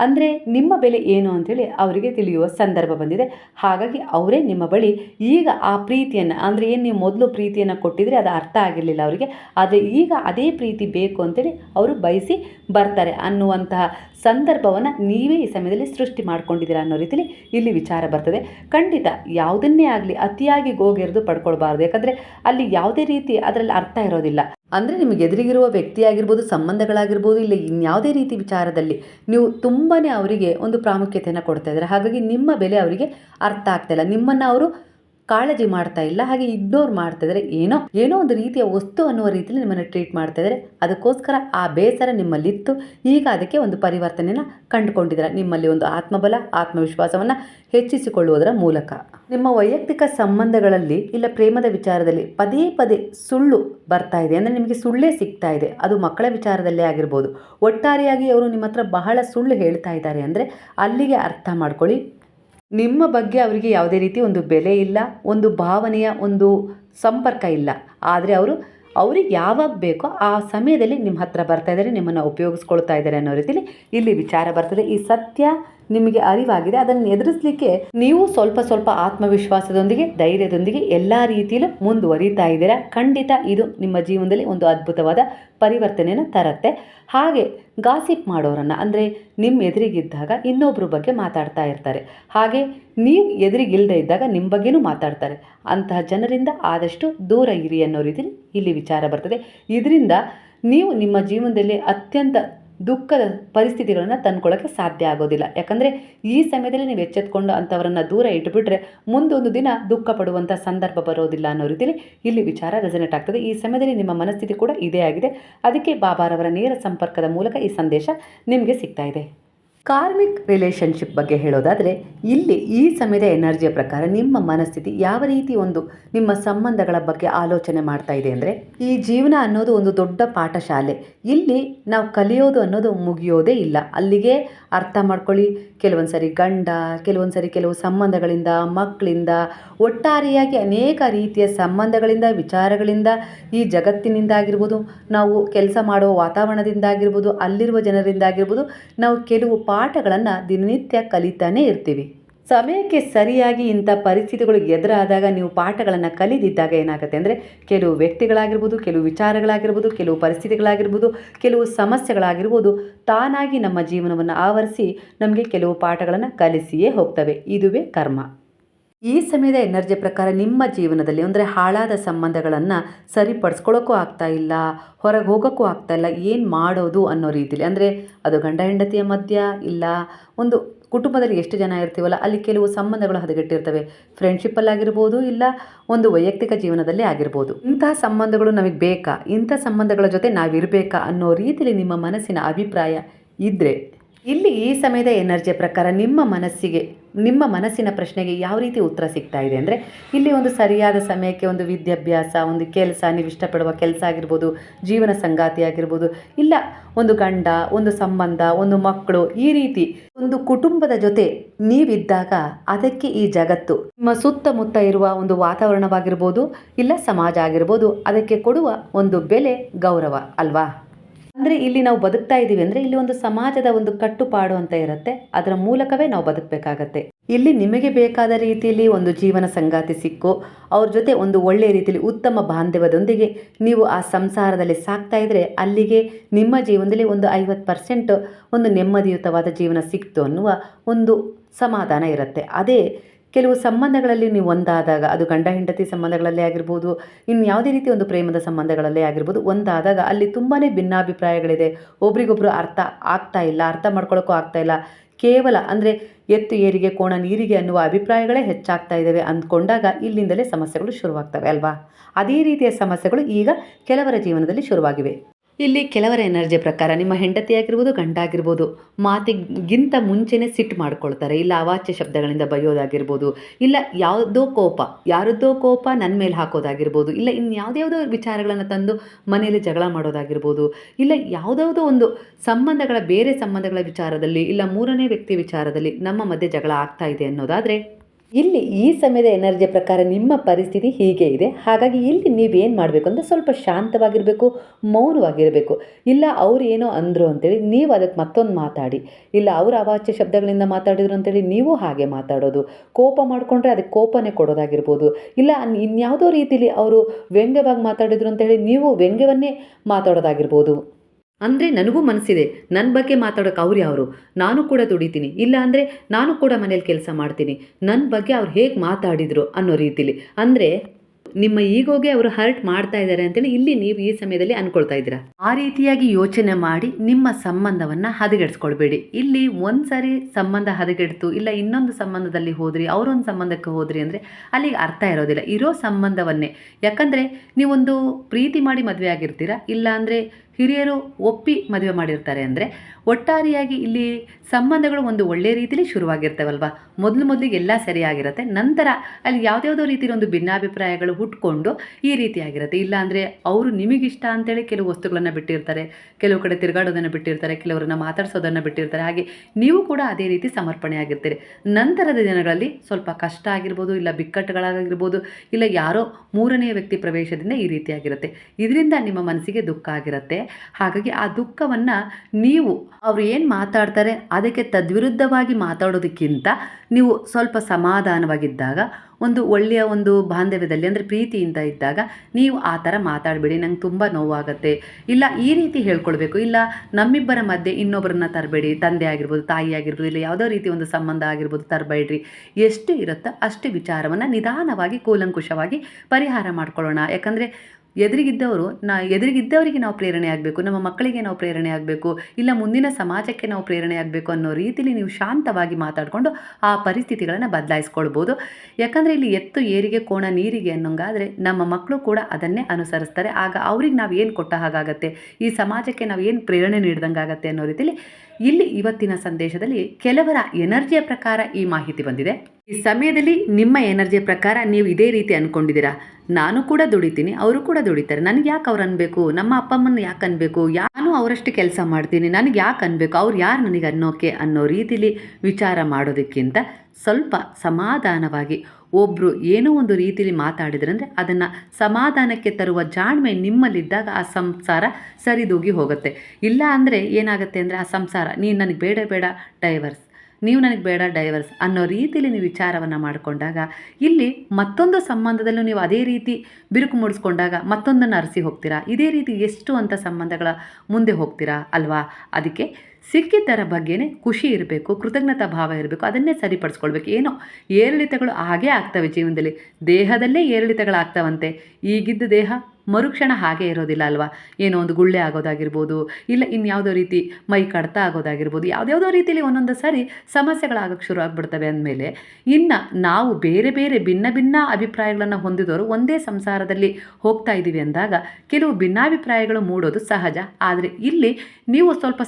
ಅಂದರೆ ನಿಮ್ಮ ಬೆಲೆ ಏನು ಅಂಥೇಳಿ ಅವರಿಗೆ ತಿಳಿಯುವ ಸಂದರ್ಭ ಬಂದಿದೆ. ಹಾಗಾಗಿ ಅವರೇ ನಿಮ್ಮ ಬಳಿ ಈಗ ಆ ಪ್ರೀತಿಯನ್ನು, ಅಂದರೆ ಏನು ನೀವು ಮೊದಲು ಪ್ರೀತಿಯನ್ನು ಕೊಟ್ಟಿದ್ರೆ ಅದು ಅರ್ಥ ಆಗಿರಲಿಲ್ಲ ಅವರಿಗೆ, ಆದರೆ ಈಗ ಅದೇ ಪ್ರೀತಿ ಬೇಕು ಅಂತೇಳಿ ಅವರು ಬಯಸಿ ಬರ್ತಾರೆ ಅನ್ನುವಂತಹ ಸಂದರ್ಭವನ್ನು ನೀವೇ ಈ ಸಮಯದಲ್ಲಿ ಸೃಷ್ಟಿ ಮಾಡ್ಕೊಂಡಿದ್ದೀರಾ ಅನ್ನೋ ರೀತಿಲಿ ಇಲ್ಲಿ ವಿಚಾರ ಬರ್ತದೆ. ಖಂಡಿತ ಯಾವುದನ್ನೇ ಆಗಲಿ ಅತಿಯಾಗಿ ಗೋಗೆರೆದು ಪಡ್ಕೊಳ್ಬಾರ್ದು. ಯಾಕಂದರೆ ಅಲ್ಲಿ ಯಾವುದೇ ರೀತಿ ಅದರಲ್ಲಿ ಅರ್ಥ ಇರೋದಿಲ್ಲ. ಅಂದರೆ ನಿಮಗೆ ಎದುರಿಗಿರುವ ವ್ಯಕ್ತಿ ಆಗಿರ್ಬೋದು ಸಂಬಂಧಗಳಾಗಿರ್ಬೋದು, ಇಲ್ಲ ಇನ್ಯಾವುದೇ ರೀತಿ ವಿಚಾರದಲ್ಲಿ ನೀವು ತುಂಬಾ ಅವರಿಗೆ ಒಂದು ಪ್ರಾಮುಖ್ಯತೆಯನ್ನು ಕೊಡ್ತಾ ಇದ್ದಾರೆ. ಹಾಗಾಗಿ ನಿಮ್ಮ ಬೆಲೆ ಅವರಿಗೆ ಅರ್ಥ ಆಗ್ತಾ ಇಲ್ಲ. ನಿಮ್ಮನ್ನು ಅವರು ಕಾಳಜಿ ಮಾಡ್ತಾ ಇಲ್ಲ, ಹಾಗೆ ಇಗ್ನೋರ್ ಮಾಡ್ತಾ ಇದ್ದಾರೆ. ಏನೋ ಏನೋ ಒಂದು ರೀತಿಯ ವಸ್ತು ಅನ್ನುವ ರೀತಿಯಲ್ಲಿ ನಿಮ್ಮನ್ನು ಟ್ರೀಟ್ ಮಾಡ್ತಾ ಇದ್ದಾರೆ. ಅದಕ್ಕೋಸ್ಕರ ಆ ಬೇಸರ ನಿಮ್ಮಲ್ಲಿತ್ತು. ಈಗ ಅದಕ್ಕೆ ಒಂದು ಪರಿವರ್ತನೆಯನ್ನು ಕಂಡುಕೊಂಡಿದ್ದೀರ. ನಿಮ್ಮಲ್ಲಿ ಒಂದು ಆತ್ಮಬಲ, ಆತ್ಮವಿಶ್ವಾಸವನ್ನು ಹೆಚ್ಚಿಸಿಕೊಳ್ಳುವುದರ ಮೂಲಕ. ನಿಮ್ಮ ವೈಯಕ್ತಿಕ ಸಂಬಂಧಗಳಲ್ಲಿ ಇಲ್ಲ ಪ್ರೇಮದ ವಿಚಾರದಲ್ಲಿ ಪದೇ ಪದೇ ಸುಳ್ಳು ಬರ್ತಾ ಇದೆ. ಅಂದರೆ ನಿಮಗೆ ಸುಳ್ಳೇ ಸಿಗ್ತಾ ಇದೆ. ಅದು ಮಕ್ಕಳ ವಿಚಾರದಲ್ಲೇ ಆಗಿರ್ಬೋದು. ಒಟ್ಟಾರೆಯಾಗಿ ಅವರು ನಿಮ್ಮ ಹತ್ರ ಬಹಳ ಸುಳ್ಳು ಹೇಳ್ತಾ ಇದ್ದಾರೆ. ಅಂದರೆ ಅಲ್ಲಿಗೆ ಅರ್ಥ ಮಾಡ್ಕೊಳ್ಳಿ. ನಿಮ್ಮ ಬಗ್ಗೆ ಅವರಿಗೆ ಯಾವುದೇ ರೀತಿ ಒಂದು ಬೆಲೆ ಇಲ್ಲ, ಒಂದು ಭಾವನೆಯ ಒಂದು ಸಂಪರ್ಕ ಇಲ್ಲ. ಆದರೆ ಅವರು, ಅವ್ರಿಗೆ ಯಾವಾಗ ಬೇಕೋ ಆ ಸಮಯದಲ್ಲಿ ನಿಮ್ಮ ಹತ್ರ ಬರ್ತಾ ಇದ್ದಾರೆ, ನಿಮ್ಮನ್ನು ಉಪಯೋಗಿಸ್ಕೊಳ್ತಾ ಇದ್ದಾರೆ ಅನ್ನೋ ರೀತಿಯಲ್ಲಿ ಇಲ್ಲಿ ವಿಚಾರ ಬರ್ತದೆ. ಈ ಸತ್ಯ ನಿಮಗೆ ಅರಿವಾಗಿದೆ, ಅದನ್ನು ಎದುರಿಸಲಿಕ್ಕೆ ನೀವು ಸ್ವಲ್ಪ ಸ್ವಲ್ಪ ಆತ್ಮವಿಶ್ವಾಸದೊಂದಿಗೆ, ಧೈರ್ಯದೊಂದಿಗೆ ಎಲ್ಲ ರೀತಿಯಲ್ಲೂ ಮುಂದುವರಿತಾ ಇದ್ದೀರಾ? ಖಂಡಿತ ಇದು ನಿಮ್ಮ ಜೀವನದಲ್ಲಿ ಒಂದು ಅದ್ಭುತವಾದ ಪರಿವರ್ತನೆಯನ್ನು ತರತ್ತೆ. ಹಾಗೆ ಗಾಸಿಪ್ ಮಾಡೋರನ್ನು, ಅಂದರೆ ನಿಮ್ಮ ಎದುರಿಗಿದ್ದಾಗ ಇನ್ನೊಬ್ಬರ ಬಗ್ಗೆ ಮಾತಾಡ್ತಾ ಇರ್ತಾರೆ. ಹಾಗೆ ನೀವು ಎದುರಿಗಿಲ್ಲದೆ ಇದ್ದಾಗ ನಿಮ್ಮ ಬಗ್ಗೆನೂ ಮಾತಾಡ್ತಾರೆ. ಅಂತಹ ಜನರಿಂದ ಆದಷ್ಟು ದೂರ ಇರಿ ಅನ್ನೋ ರೀತಿಯಲ್ಲಿ ಇಲ್ಲಿ ವಿಚಾರ ಬರ್ತದೆ. ಇದರಿಂದ ನೀವು ನಿಮ್ಮ ಜೀವನದಲ್ಲಿ ಅತ್ಯಂತ ದುಃಖದ ಪರಿಸ್ಥಿತಿಗಳನ್ನು ತಂದ್ಕೊಳ್ಳೋಕ್ಕೆ ಸಾಧ್ಯ ಆಗೋದಿಲ್ಲ. ಯಾಕಂದರೆ ಈ ಸಮಯದಲ್ಲಿ ನೀವು ಎಚ್ಚೆತ್ಕೊಂಡು ಅಂಥವರನ್ನು ದೂರ ಇಟ್ಬಿಟ್ರೆ ಮುಂದೊಂದು ದಿನ ದುಃಖ ಪಡುವಂಥ ಸಂದರ್ಭ ಬರೋದಿಲ್ಲ ಅನ್ನೋ ರೀತಿಯಲ್ಲಿ ಇಲ್ಲಿ ವಿಚಾರ ರೆಸನೇಟ್ ಆಗ್ತದೆ. ಈ ಸಮಯದಲ್ಲಿ ನಿಮ್ಮ ಮನಸ್ಥಿತಿ ಕೂಡ ಇದೇ ಆಗಿದೆ. ಅದಕ್ಕೆ ಬಾಬಾರವರ ನೇರ ಸಂಪರ್ಕದ ಮೂಲಕ ಈ ಸಂದೇಶ ನಿಮಗೆ ಸಿಗ್ತಾ ಇದೆ. ಕಾರ್ಮಿಕ್ ರಿಲೇಷನ್ಶಿಪ್ ಬಗ್ಗೆ ಹೇಳೋದಾದರೆ, ಇಲ್ಲಿ ಈ ಸಮಯದ ಎನರ್ಜಿಯ ಪ್ರಕಾರ ನಿಮ್ಮ ಮನಸ್ಥಿತಿ ಯಾವ ರೀತಿ ಒಂದು ನಿಮ್ಮ ಸಂಬಂಧಗಳ ಬಗ್ಗೆ ಆಲೋಚನೆ ಮಾಡ್ತಾ ಇದೆ ಅಂದರೆ, ಈ ಜೀವನ ಅನ್ನೋದು ಒಂದು ದೊಡ್ಡ ಪಾಠಶಾಲೆ. ಇಲ್ಲಿ ನಾವು ಕಲಿಯೋದು ಅನ್ನೋದು ಮುಗಿಯೋದೇ ಇಲ್ಲ. ಅಲ್ಲಿಗೆ ಅರ್ಥ ಮಾಡ್ಕೊಳ್ಳಿ. ಕೆಲವೊಂದು ಸರಿ ಗಂಡ ಕೆಲವೊಂದು ಸರಿ ಕೆಲವು ಸಂಬಂಧಗಳಿಂದ, ಮಕ್ಕಳಿಂದ, ಒಟ್ಟಾರೆಯಾಗಿ ಅನೇಕ ರೀತಿಯ ಸಂಬಂಧಗಳಿಂದ, ವಿಚಾರಗಳಿಂದ ಈ ಜಗತ್ತಿನಿಂದ ಆಗಿರ್ಬೋದು ನಾವು ಕೆಲಸ ಮಾಡುವ ವಾತಾವರಣದಿಂದ ಆಗಿರ್ಬೋದು ಅಲ್ಲಿರುವ ಜನರಿಂದ ಆಗಿರ್ಬೋದು ನಾವು ಕೆಲವು ಪಾಠಗಳನ್ನು ದಿನನಿತ್ಯ ಕಲಿತಾನೇ ಇರ್ತೀವಿ. ಸಮಯಕ್ಕೆ ಸರಿಯಾಗಿ ಇಂಥ ಪರಿಸ್ಥಿತಿಗಳು ಎದುರಾದಾಗ ನೀವು ಪಾಠಗಳನ್ನು ಕಲಿದಿದ್ದಾಗ ಏನಾಗುತ್ತೆ ಅಂದರೆ ಕೆಲವು ವ್ಯಕ್ತಿಗಳಾಗಿರ್ಬೋದು, ಕೆಲವು ವಿಚಾರಗಳಾಗಿರ್ಬೋದು, ಕೆಲವು ಪರಿಸ್ಥಿತಿಗಳಾಗಿರ್ಬೋದು, ಕೆಲವು ಸಮಸ್ಯೆಗಳಾಗಿರ್ಬೋದು ತಾನಾಗಿ ನಮ್ಮ ಜೀವನವನ್ನು ಆವರಿಸಿ ನಮಗೆ ಕೆಲವು ಪಾಠಗಳನ್ನು ಕಲಿಸಿಯೇ ಹೋಗ್ತವೆ. ಇದುವೇ ಕರ್ಮ. ಈ ಸಮಯದ ಎನರ್ಜಿ ಪ್ರಕಾರ ನಿಮ್ಮ ಜೀವನದಲ್ಲಿ ಅಂದರೆ ಹಾಳಾದ ಸಂಬಂಧಗಳನ್ನು ಸರಿಪಡಿಸ್ಕೊಳ್ಳೋಕ್ಕೂ ಆಗ್ತಾ ಇಲ್ಲ, ಹೊರಗೆ ಹೋಗೋಕ್ಕೂ ಆಗ್ತಾ ಇಲ್ಲ, ಏನು ಮಾಡೋದು ಅನ್ನೋ ರೀತಿಯಲ್ಲಿ ಅಂದರೆ ಅದು ಗಂಡ ಹೆಂಡತಿಯ ಮಧ್ಯ ಇಲ್ಲ, ಒಂದು ಕುಟುಂಬದಲ್ಲಿ ಎಷ್ಟು ಜನ ಇರ್ತೀವಲ್ಲ, ಅಲ್ಲಿ ಕೆಲವು ಸಂಬಂಧಗಳು ಹದಗೆಟ್ಟಿರ್ತವೆ. ಫ್ರೆಂಡ್ಶಿಪ್ಪಲ್ಲಾಗಿರ್ಬೋದು ಇಲ್ಲ, ಒಂದು ವೈಯಕ್ತಿಕ ಜೀವನದಲ್ಲಿ ಆಗಿರ್ಬೋದು. ಇಂತಹ ಸಂಬಂಧಗಳು ನಮಗೆ ಬೇಕಾ? ಇಂಥ ಸಂಬಂಧಗಳ ಜೊತೆ ನಾವಿರಬೇಕಾ ಅನ್ನೋ ರೀತಿಯಲ್ಲಿ ನಿಮ್ಮ ಮನಸ್ಸಿನ ಅಭಿಪ್ರಾಯ ಇದ್ದರೆ ಇಲ್ಲಿ ಈ ಸಮಯದ ಎನರ್ಜಿಯ ಪ್ರಕಾರ ನಿಮ್ಮ ಮನಸ್ಸಿಗೆ ನಿಮ್ಮ ಮನಸ್ಸಿನ ಪ್ರಶ್ನೆಗೆ ಯಾವ ರೀತಿ ಉತ್ತರ ಸಿಗ್ತಾ ಇದೆ? ಅಂದರೆ ಇಲ್ಲಿ ಒಂದು ಸರಿಯಾದ ಸಮಯಕ್ಕೆ ಒಂದು ವಿದ್ಯಾಭ್ಯಾಸ, ಒಂದು ಕೆಲಸ, ನೀವು ಇಷ್ಟಪಡುವ ಕೆಲಸ ಆಗಿರ್ಬೋದು, ಜೀವನ ಸಂಗಾತಿ ಆಗಿರ್ಬೋದು, ಇಲ್ಲ ಒಂದು ಗಂಡ, ಒಂದು ಸಂಬಂಧ, ಒಂದು ಮಕ್ಕಳು, ಈ ರೀತಿ ಒಂದು ಕುಟುಂಬದ ಜೊತೆ ನೀವಿದ್ದಾಗ ಅದಕ್ಕೆ ಈ ಜಗತ್ತು, ನಿಮ್ಮ ಸುತ್ತಮುತ್ತ ಇರುವ ಒಂದು ವಾತಾವರಣವಾಗಿರ್ಬೋದು, ಇಲ್ಲ ಸಮಾಜ ಆಗಿರ್ಬೋದು, ಅದಕ್ಕೆ ಕೊಡುವ ಒಂದು ಬೆಲೆ ಗೌರವ, ಅಲ್ವಾ? ಅಂದರೆ ಇಲ್ಲಿ ನಾವು ಬದುಕ್ತಾ ಇದ್ದೀವಿ ಅಂದರೆ ಇಲ್ಲಿ ಒಂದು ಸಮಾಜದ ಒಂದು ಕಟ್ಟುಪಾಡು ಅಂತ ಇರುತ್ತೆ. ಅದರ ಮೂಲಕವೇ ನಾವು ಬದುಕಬೇಕಾಗತ್ತೆ. ಇಲ್ಲಿ ನಿಮಗೆ ಬೇಕಾದ ರೀತಿಯಲ್ಲಿ ಒಂದು ಜೀವನ ಸಂಗಾತಿ ಸಿಕ್ಕು. ಅವ್ರ ಜೊತೆ ಒಂದು ಒಳ್ಳೆಯ ರೀತಿಯಲ್ಲಿ ಉತ್ತಮ ಬಾಂಧವ್ಯದೊಂದಿಗೆ ನೀವು ಆ ಸಂಸಾರದಲ್ಲಿ ಸಾಕ್ತಾ ಇದ್ದರೆ ಅಲ್ಲಿಗೆ ನಿಮ್ಮ ಜೀವನದಲ್ಲಿ ಒಂದು ಐವತ್ತು ಪರ್ಸೆಂಟ್ ಒಂದು ನೆಮ್ಮದಿಯುತವಾದ ಜೀವನ ಸಿಕ್ತು ಅನ್ನುವ ಒಂದು ಸಮಾಧಾನ ಇರುತ್ತೆ. ಅದೇ ಕೆಲವು ಸಂಬಂಧಗಳಲ್ಲಿ ನೀವು ಒಂದಾದಾಗ, ಅದು ಗಂಡ, ಹೆಂಡತಿ ಸಂಬಂಧಗಳಲ್ಲೇ ಆಗಿರ್ಬೋದು, ಇನ್ನು ಯಾವುದೇ ರೀತಿ ಒಂದು ಪ್ರೇಮದ ಸಂಬಂಧಗಳಲ್ಲೇ ಆಗಿರ್ಬೋದು, ಒಂದಾದಾಗ ಅಲ್ಲಿ ತುಂಬಾ ಭಿನ್ನಾಭಿಪ್ರಾಯಗಳಿದೆ. ಒಬ್ರಿಗೊಬ್ರು ಅರ್ಥ ಆಗ್ತಾ ಇಲ್ಲ, ಅರ್ಥ ಮಾಡ್ಕೊಳ್ಳೋಕ್ಕೂ ಆಗ್ತಾ ಇಲ್ಲ. ಕೇವಲ ಅಂದರೆ ಎತ್ತು, ಏರಿಗೆ, ಕೋಣ, ನೀರಿಗೆ ಅನ್ನುವ ಅಭಿಪ್ರಾಯಗಳೇ ಹೆಚ್ಚಾಗ್ತಾ ಇದ್ದಾವೆ ಅಂದ್ಕೊಂಡಾಗ ಇಲ್ಲಿಂದಲೇ ಸಮಸ್ಯೆಗಳು ಶುರುವಾಗ್ತವೆ ಅಲ್ವಾ? ಅದೇ ರೀತಿಯ ಸಮಸ್ಯೆಗಳು ಈಗ ಕೆಲವರ ಜೀವನದಲ್ಲಿ ಶುರುವಾಗಿವೆ. ಇಲ್ಲಿ ಕೆಲವರ ಎನರ್ಜಿ ಪ್ರಕಾರ ನಿಮ್ಮ ಹೆಂಡತಿ ಆಗಿರ್ಬೋದು ಗಂಡ ಆಗಿರ್ಬೋದು ಮಾತಿಗಿಂತ ಮುಂಚೆನೇ ಸಿಟ್ಟು ಮಾಡ್ಕೊಳ್ತಾರೆ. ಇಲ್ಲ, ಅವಾಚ್ಯ ಶಬ್ದಗಳಿಂದ ಬೈಯೋದಾಗಿರ್ಬೋದು, ಇಲ್ಲ, ಯಾವುದೋ ಕೋಪ, ಯಾರದ್ದೋ ಕೋಪ ನನ್ನ ಮೇಲೆ ಹಾಕೋದಾಗಿರ್ಬೋದು, ಇಲ್ಲ ಇನ್ನು ಯಾವುದ್ಯಾವುದೋ ವಿಚಾರಗಳನ್ನು ತಂದು ಮನೆಯಲ್ಲಿ ಜಗಳ ಮಾಡೋದಾಗಿರ್ಬೋದು, ಇಲ್ಲ, ಯಾವುದಾವುದೋ ಒಂದು ಸಂಬಂಧಗಳ, ಬೇರೆ ಸಂಬಂಧಗಳ ವಿಚಾರದಲ್ಲಿ, ಇಲ್ಲ, ಮೂರನೇ ವ್ಯಕ್ತಿ ವಿಚಾರದಲ್ಲಿ ನಮ್ಮ ಮಧ್ಯೆ ಜಗಳ ಆಗ್ತಾ ಇದೆ ಅನ್ನೋದಾದರೆ ಇಲ್ಲಿ ಈ ಸಮಯದ ಎನರ್ಜಿಯ ಪ್ರಕಾರ ನಿಮ್ಮ ಪರಿಸ್ಥಿತಿ ಹೀಗೆ ಇದೆ. ಹಾಗಾಗಿ ಇಲ್ಲಿ ನೀವೇನು ಮಾಡಬೇಕು ಅಂದರೆ ಸ್ವಲ್ಪ ಶಾಂತವಾಗಿರಬೇಕು, ಮೌನವಾಗಿರಬೇಕು. ಇಲ್ಲ ಅವ್ರು ಏನೋ ಅಂದರು ಅಂತೇಳಿ ನೀವು ಅದಕ್ಕೆ ಮತ್ತೊಂದು ಮಾತಾಡಿ. ಇಲ್ಲ ಅವರು ಅವಾಚ್ಯ ಶಬ್ದಗಳಿಂದ ಮಾತಾಡಿದ್ರು ಅಂತೇಳಿ ನೀವು ಹಾಗೆ ಮಾತಾಡೋದು. ಕೋಪ ಮಾಡಿಕೊಂಡ್ರೆ ಅದಕ್ಕೆ ಕೋಪನೇ ಕೊಡೋದಾಗಿರ್ಬೋದು. ಇಲ್ಲ ಇನ್ಯಾವುದೋ ರೀತಿಯಲ್ಲಿ ಅವರು ವ್ಯಂಗ್ಯವಾಗಿ ಮಾತಾಡಿದ್ರು ಅಂತೇಳಿ ನೀವು ವ್ಯಂಗ್ಯವನ್ನೇ ಮಾತಾಡೋದಾಗಿರ್ಬೋದು. ಅಂದರೆ ನನಗೂ ಮನಸ್ಸಿದೆ ನನ್ನ ಬಗ್ಗೆ ಮಾತಾಡೋಕೆ ಅವ್ರು ಯಾರು ನಾನು ಕೂಡ ದುಡಿತೀನಿ. ಇಲ್ಲ ಅಂದರೆ ನಾನು ಕೂಡ ಮನೇಲಿ ಕೆಲಸ ಮಾಡ್ತೀನಿ. ನನ್ನ ಬಗ್ಗೆ ಅವ್ರು ಹೇಗೆ ಮಾತಾಡಿದರು ಅನ್ನೋ ರೀತಿಲಿ. ಅಂದರೆ ನಿಮ್ಮ ಈಗೋಗೆ ಅವರು ಹರ್ಟ್ ಮಾಡ್ತಾ ಇದ್ದಾರೆ ಅಂತೇಳಿ ಇಲ್ಲಿ ನೀವು ಈ ಸಮಯದಲ್ಲಿ ಅನ್ಕೊಳ್ತಾ ಇದ್ದೀರಾ? ಆ ರೀತಿಯಾಗಿ ಯೋಚನೆ ಮಾಡಿ ನಿಮ್ಮ ಸಂಬಂಧವನ್ನ ಹದಗೆಡಿಸ್ಕೊಳ್ಬೇಡಿ. ಇಲ್ಲಿ ಒಂದ್ಸರಿ ಸಾರಿ ಸಂಬಂಧ ಹದಗೆಡ್ತು, ಇಲ್ಲ ಇನ್ನೊಂದು ಸಂಬಂಧದಲ್ಲಿ ಹೋದ್ರಿ, ಅವರೊಂದು ಸಂಬಂಧಕ್ಕೆ ಹೋದ್ರಿ ಅಂದರೆ ಅಲ್ಲಿಗೆ ಅರ್ಥ ಇರೋದಿಲ್ಲ. ಇರೋ ಸಂಬಂಧವನ್ನೇ. ಯಾಕಂದರೆ ನೀವೊಂದು ಪ್ರೀತಿ ಮಾಡಿ ಮದುವೆ ಆಗಿರ್ತೀರಾ, ಇಲ್ಲ ಅಂದರೆ ಹಿರಿಯರು ಒಪ್ಪಿ ಮದುವೆ ಮಾಡಿರ್ತಾರೆ ಅಂದರೆ ಒಟ್ಟಾರೆಯಾಗಿ ಇಲ್ಲಿ ಸಂಬಂಧಗಳು ಒಂದು ಒಳ್ಳೆಯ ರೀತಿಲಿ ಶುರುವಾಗಿರ್ತವಲ್ವ? ಮೊದಲು ಮೊದಲಿಗೆ ಎಲ್ಲ ಸರಿಯಾಗಿರುತ್ತೆ. ನಂತರ ಅಲ್ಲಿ ಯಾವುದ್ಯಾವುದೋ ರೀತಿಯ ಒಂದು ಭಿನ್ನಾಭಿಪ್ರಾಯಗಳು ಹುಟ್ಕೊಂಡು ಈ ರೀತಿಯಾಗಿರುತ್ತೆ. ಇಲ್ಲಾಂದರೆ ಅವರು ನಿಮಗಿಷ್ಟ ಅಂತೇಳಿ ಕೆಲವು ವಸ್ತುಗಳನ್ನು ಬಿಟ್ಟಿರ್ತಾರೆ, ಕೆಲವು ಕಡೆ ತಿರುಗಾಡೋದನ್ನು ಬಿಟ್ಟಿರ್ತಾರೆ, ಕೆಲವರನ್ನ ಮಾತಾಡಿಸೋದನ್ನು ಬಿಟ್ಟಿರ್ತಾರೆ. ಹಾಗೆ ನೀವು ಕೂಡ ಅದೇ ರೀತಿ ಸಮರ್ಪಣೆ ಆಗಿರ್ತೀರಿ ನಂತರದ ದಿನಗಳಲ್ಲಿ ಸ್ವಲ್ಪ ಕಷ್ಟ ಆಗಿರ್ಬೋದು, ಇಲ್ಲ ಬಿಕ್ಕಟ್ಟುಗಳಾಗಿರ್ಬೋದು, ಇಲ್ಲ ಯಾರೋ ಮೂರನೇ ವ್ಯಕ್ತಿ ಪ್ರವೇಶದಿಂದ ಈ ರೀತಿಯಾಗಿರುತ್ತೆ. ಇದರಿಂದ ನಿಮ್ಮ ಮನಸ್ಸಿಗೆ ದುಃಖ ಆಗಿರುತ್ತೆ. ಹಾಗಾಗಿ ಆ ದುಃಖವನ್ನು ನೀವು, ಅವರು ಏನು ಮಾತಾಡ್ತಾರೆ, ಅದಕ್ಕೆ ತದ್ವಿರುದ್ಧವಾಗಿ ಮಾತಾಡೋದಕ್ಕಿಂತ ನೀವು ಸ್ವಲ್ಪ ಸಮಾಧಾನವಾಗಿದ್ದಾಗ ಒಂದು ಒಳ್ಳೆಯ ಒಂದು ಬಾಂಧವ್ಯದಲ್ಲಿ ಅಂದರೆ ಪ್ರೀತಿಯಿಂದ ಇದ್ದಾಗ ನೀವು ಆ ಥರ ಮಾತಾಡಬೇಡಿ, ನಂಗೆ ತುಂಬ ನೋವಾಗುತ್ತೆ. ಇಲ್ಲ, ಈ ರೀತಿ ಹೇಳ್ಕೊಳ್ಬೇಕು. ಇಲ್ಲ, ನಮ್ಮಿಬ್ಬರ ಮಧ್ಯೆ ಇನ್ನೊಬ್ಬರನ್ನ ತರಬೇಡಿ. ತಂದೆ ಆಗಿರ್ಬೋದು, ತಾಯಿ ಆಗಿರ್ಬೋದು, ಇಲ್ಲ ಯಾವುದೋ ರೀತಿ ಒಂದು ಸಂಬಂಧ ಆಗಿರ್ಬೋದು, ತರಬೇಡ್ರಿ. ಎಷ್ಟು ಇರುತ್ತೋ ಅಷ್ಟು ವಿಚಾರವನ್ನು ನಿಧಾನವಾಗಿ, ಕೂಲಂಕುಷವಾಗಿ ಪರಿಹಾರ ಮಾಡ್ಕೊಳ್ಳೋಣ. ಯಾಕಂದರೆ ಎದುರಿಗಿದ್ದವರು, ನಾ ಎದುರಿಗಿದ್ದವರಿಗೆ ನಾವು ಪ್ರೇರಣೆ ಆಗಬೇಕು, ನಮ್ಮ ಮಕ್ಕಳಿಗೆ ನಾವು ಪ್ರೇರಣೆ ಆಗಬೇಕು, ಇಲ್ಲ ಮುಂದಿನ ಸಮಾಜಕ್ಕೆ ನಾವು ಪ್ರೇರಣೆ ಆಗಬೇಕು ಅನ್ನೋ ರೀತಿಲಿ ನೀವು ಶಾಂತವಾಗಿ ಮಾತಾಡಿಕೊಂಡು ಆ ಪರಿಸ್ಥಿತಿಗಳನ್ನು ಬದಲಾಯಿಸ್ಕೊಳ್ಬೋದು. ಯಾಕಂದರೆ ಇಲ್ಲಿ ಎತ್ತು, ಏರಿಗೆ, ಕೋಣ, ನೀರಿಗೆ ಅನ್ನೋಂಗಾದರೆ ನಮ್ಮ ಮಕ್ಕಳು ಕೂಡ ಅದನ್ನೇ ಅನುಸರಿಸ್ತಾರೆ. ಆಗ ಅವ್ರಿಗೆ ನಾವು ಏನು ಕೊಟ್ಟ ಹಾಗಾಗತ್ತೆ? ಈ ಸಮಾಜಕ್ಕೆ ನಾವು ಏನು ಪ್ರೇರಣೆ ನೀಡ್ದಂಗೆ ಆಗತ್ತೆ ಅನ್ನೋ ರೀತಿಯಲ್ಲಿ ಇಲ್ಲಿ ಇವತ್ತಿನ ಸಂದೇಶದಲ್ಲಿ ಕೆಲವರ ಎನರ್ಜಿಯ ಪ್ರಕಾರ ಈ ಮಾಹಿತಿ ಬಂದಿದೆ. ಈ ಸಮಯದಲ್ಲಿ ನಿಮ್ಮ ಎನರ್ಜಿಯ ಪ್ರಕಾರ ನೀವು ಇದೇ ರೀತಿ ಅಂದ್ಕೊಂಡಿದ್ದೀರಾ ನಾನು ಕೂಡ ದುಡಿತೀನಿ, ಅವರು ಕೂಡ ದುಡಿತಾರೆ. ನನಗೆ ಯಾಕೆ ಅವ್ರು ಅನ್ಬೇಕು? ನಮ್ಮ ಅಪ್ಪ ಅಮ್ಮನ ಯಾಕೆ ಅನ್ಬೇಕು? ನಾನು ಅವರಷ್ಟು ಕೆಲಸ ಮಾಡ್ತೀನಿ? ನನಗೆ ಯಾಕೆ ಅನ್ಬೇಕು? ಅವ್ರು ಯಾರು ನನಗೆ ಅನ್ನೋಕೆ ಅನ್ನೋ ರೀತಿಲಿ ವಿಚಾರ ಮಾಡೋದಕ್ಕಿಂತ ಸ್ವಲ್ಪ ಸಮಾಧಾನವಾಗಿ ಒಬ್ಬರು ಏನೋ ಒಂದು ರೀತಿಲಿ ಮಾತಾಡಿದ್ರಂದರೆ ಅದನ್ನು ಸಮಾಧಾನಕ್ಕೆ ತರುವ ಜಾಣ್ಮೆ ನಿಮ್ಮಲ್ಲಿದ್ದಾಗ ಆ ಸಂಸಾರ ಸರಿದೂಗಿ ಹೋಗುತ್ತೆ. ಇಲ್ಲ ಅಂದರೆ ಏನಾಗುತ್ತೆ ಅಂದರೆ ಆ ಸಂಸಾರ, ನೀನು ನನಗೆ ಬೇಡ ಬೇಡ, ಡೈವರ್ಸ್. ನೀವು ನನಗೆ ಬೇಡ ಡೈವರ್ಸ್ ಅನ್ನೋ ರೀತಿಯಲ್ಲಿ ನೀವು ವಿಚಾರವನ್ನು ಮಾಡಿಕೊಂಡಾಗ, ಇಲ್ಲಿ ಮತ್ತೊಂದು ಸಂಬಂಧದಲ್ಲೂ ನೀವು ಅದೇ ರೀತಿ ಬಿರುಕು ಮೂಡಿಸ್ಕೊಂಡಾಗ ಮತ್ತೊಂದನ್ನು ಅರಸಿ ಹೋಗ್ತೀರಾ? ಇದೇ ರೀತಿ ಎಷ್ಟು ಅಂತ ಸಂಬಂಧಗಳ ಮುಂದೆ ಹೋಗ್ತೀರಾ ಅಲ್ವಾ? ಅದಕ್ಕೆ ಸಿಕ್ಕಿದ್ದರ ಬಗ್ಗೆನೇ ಖುಷಿ ಇರಬೇಕು, ಕೃತಜ್ಞತಾ ಭಾವ ಇರಬೇಕು, ಅದನ್ನೇ ಸರಿಪಡಿಸ್ಕೊಳ್ಬೇಕು. ಏನೋ ಏರಿಳಿತಗಳು ಹಾಗೇ ಆಗ್ತವೆ ಜೀವನದಲ್ಲಿ. ದೇಹದಲ್ಲೇ ಏರಿಳಿತಗಳಾಗ್ತವಂತೆ ಈಗಿದ್ದ ದೇಹ ಮರುಕ್ಷಣ ಹಾಗೆ ಇರೋದಿಲ್ಲ ಅಲ್ವಾ? ಏನೋ ಒಂದು ಗುಳ್ಳೆ ಆಗೋದಾಗಿರ್ಬೋದು, ಇಲ್ಲ ಇನ್ಯಾವುದೋ ರೀತಿ ಮೈ ಕಡ್ತ ಆಗೋದಾಗಿರ್ಬೋದು, ಯಾವುದ್ಯಾವುದೋ ರೀತಿಯಲ್ಲಿ ಒಂದೊಂದು ಸಾರಿ ಸಮಸ್ಯೆಗಳಾಗಕ್ಕೆ ಶುರು ಆಗ್ಬಿಡ್ತವೆ ಅಂದಮೇಲೆ ಇನ್ನು ನಾವು ಬೇರೆ ಬೇರೆ ಭಿನ್ನ ಭಿನ್ನ ಅಭಿಪ್ರಾಯಗಳನ್ನು ಹೊಂದಿದವರು ಒಂದೇ ಸಂಸಾರದಲ್ಲಿ ಹೋಗ್ತಾ ಇದ್ದೀವಿ ಅಂದಾಗ ಕೆಲವು ಭಿನ್ನಾಭಿಪ್ರಾಯಗಳು ಮೂಡೋದು ಸಹಜ. ಆದರೆ ಇಲ್ಲಿ ನೀವು ಸ್ವಲ್ಪ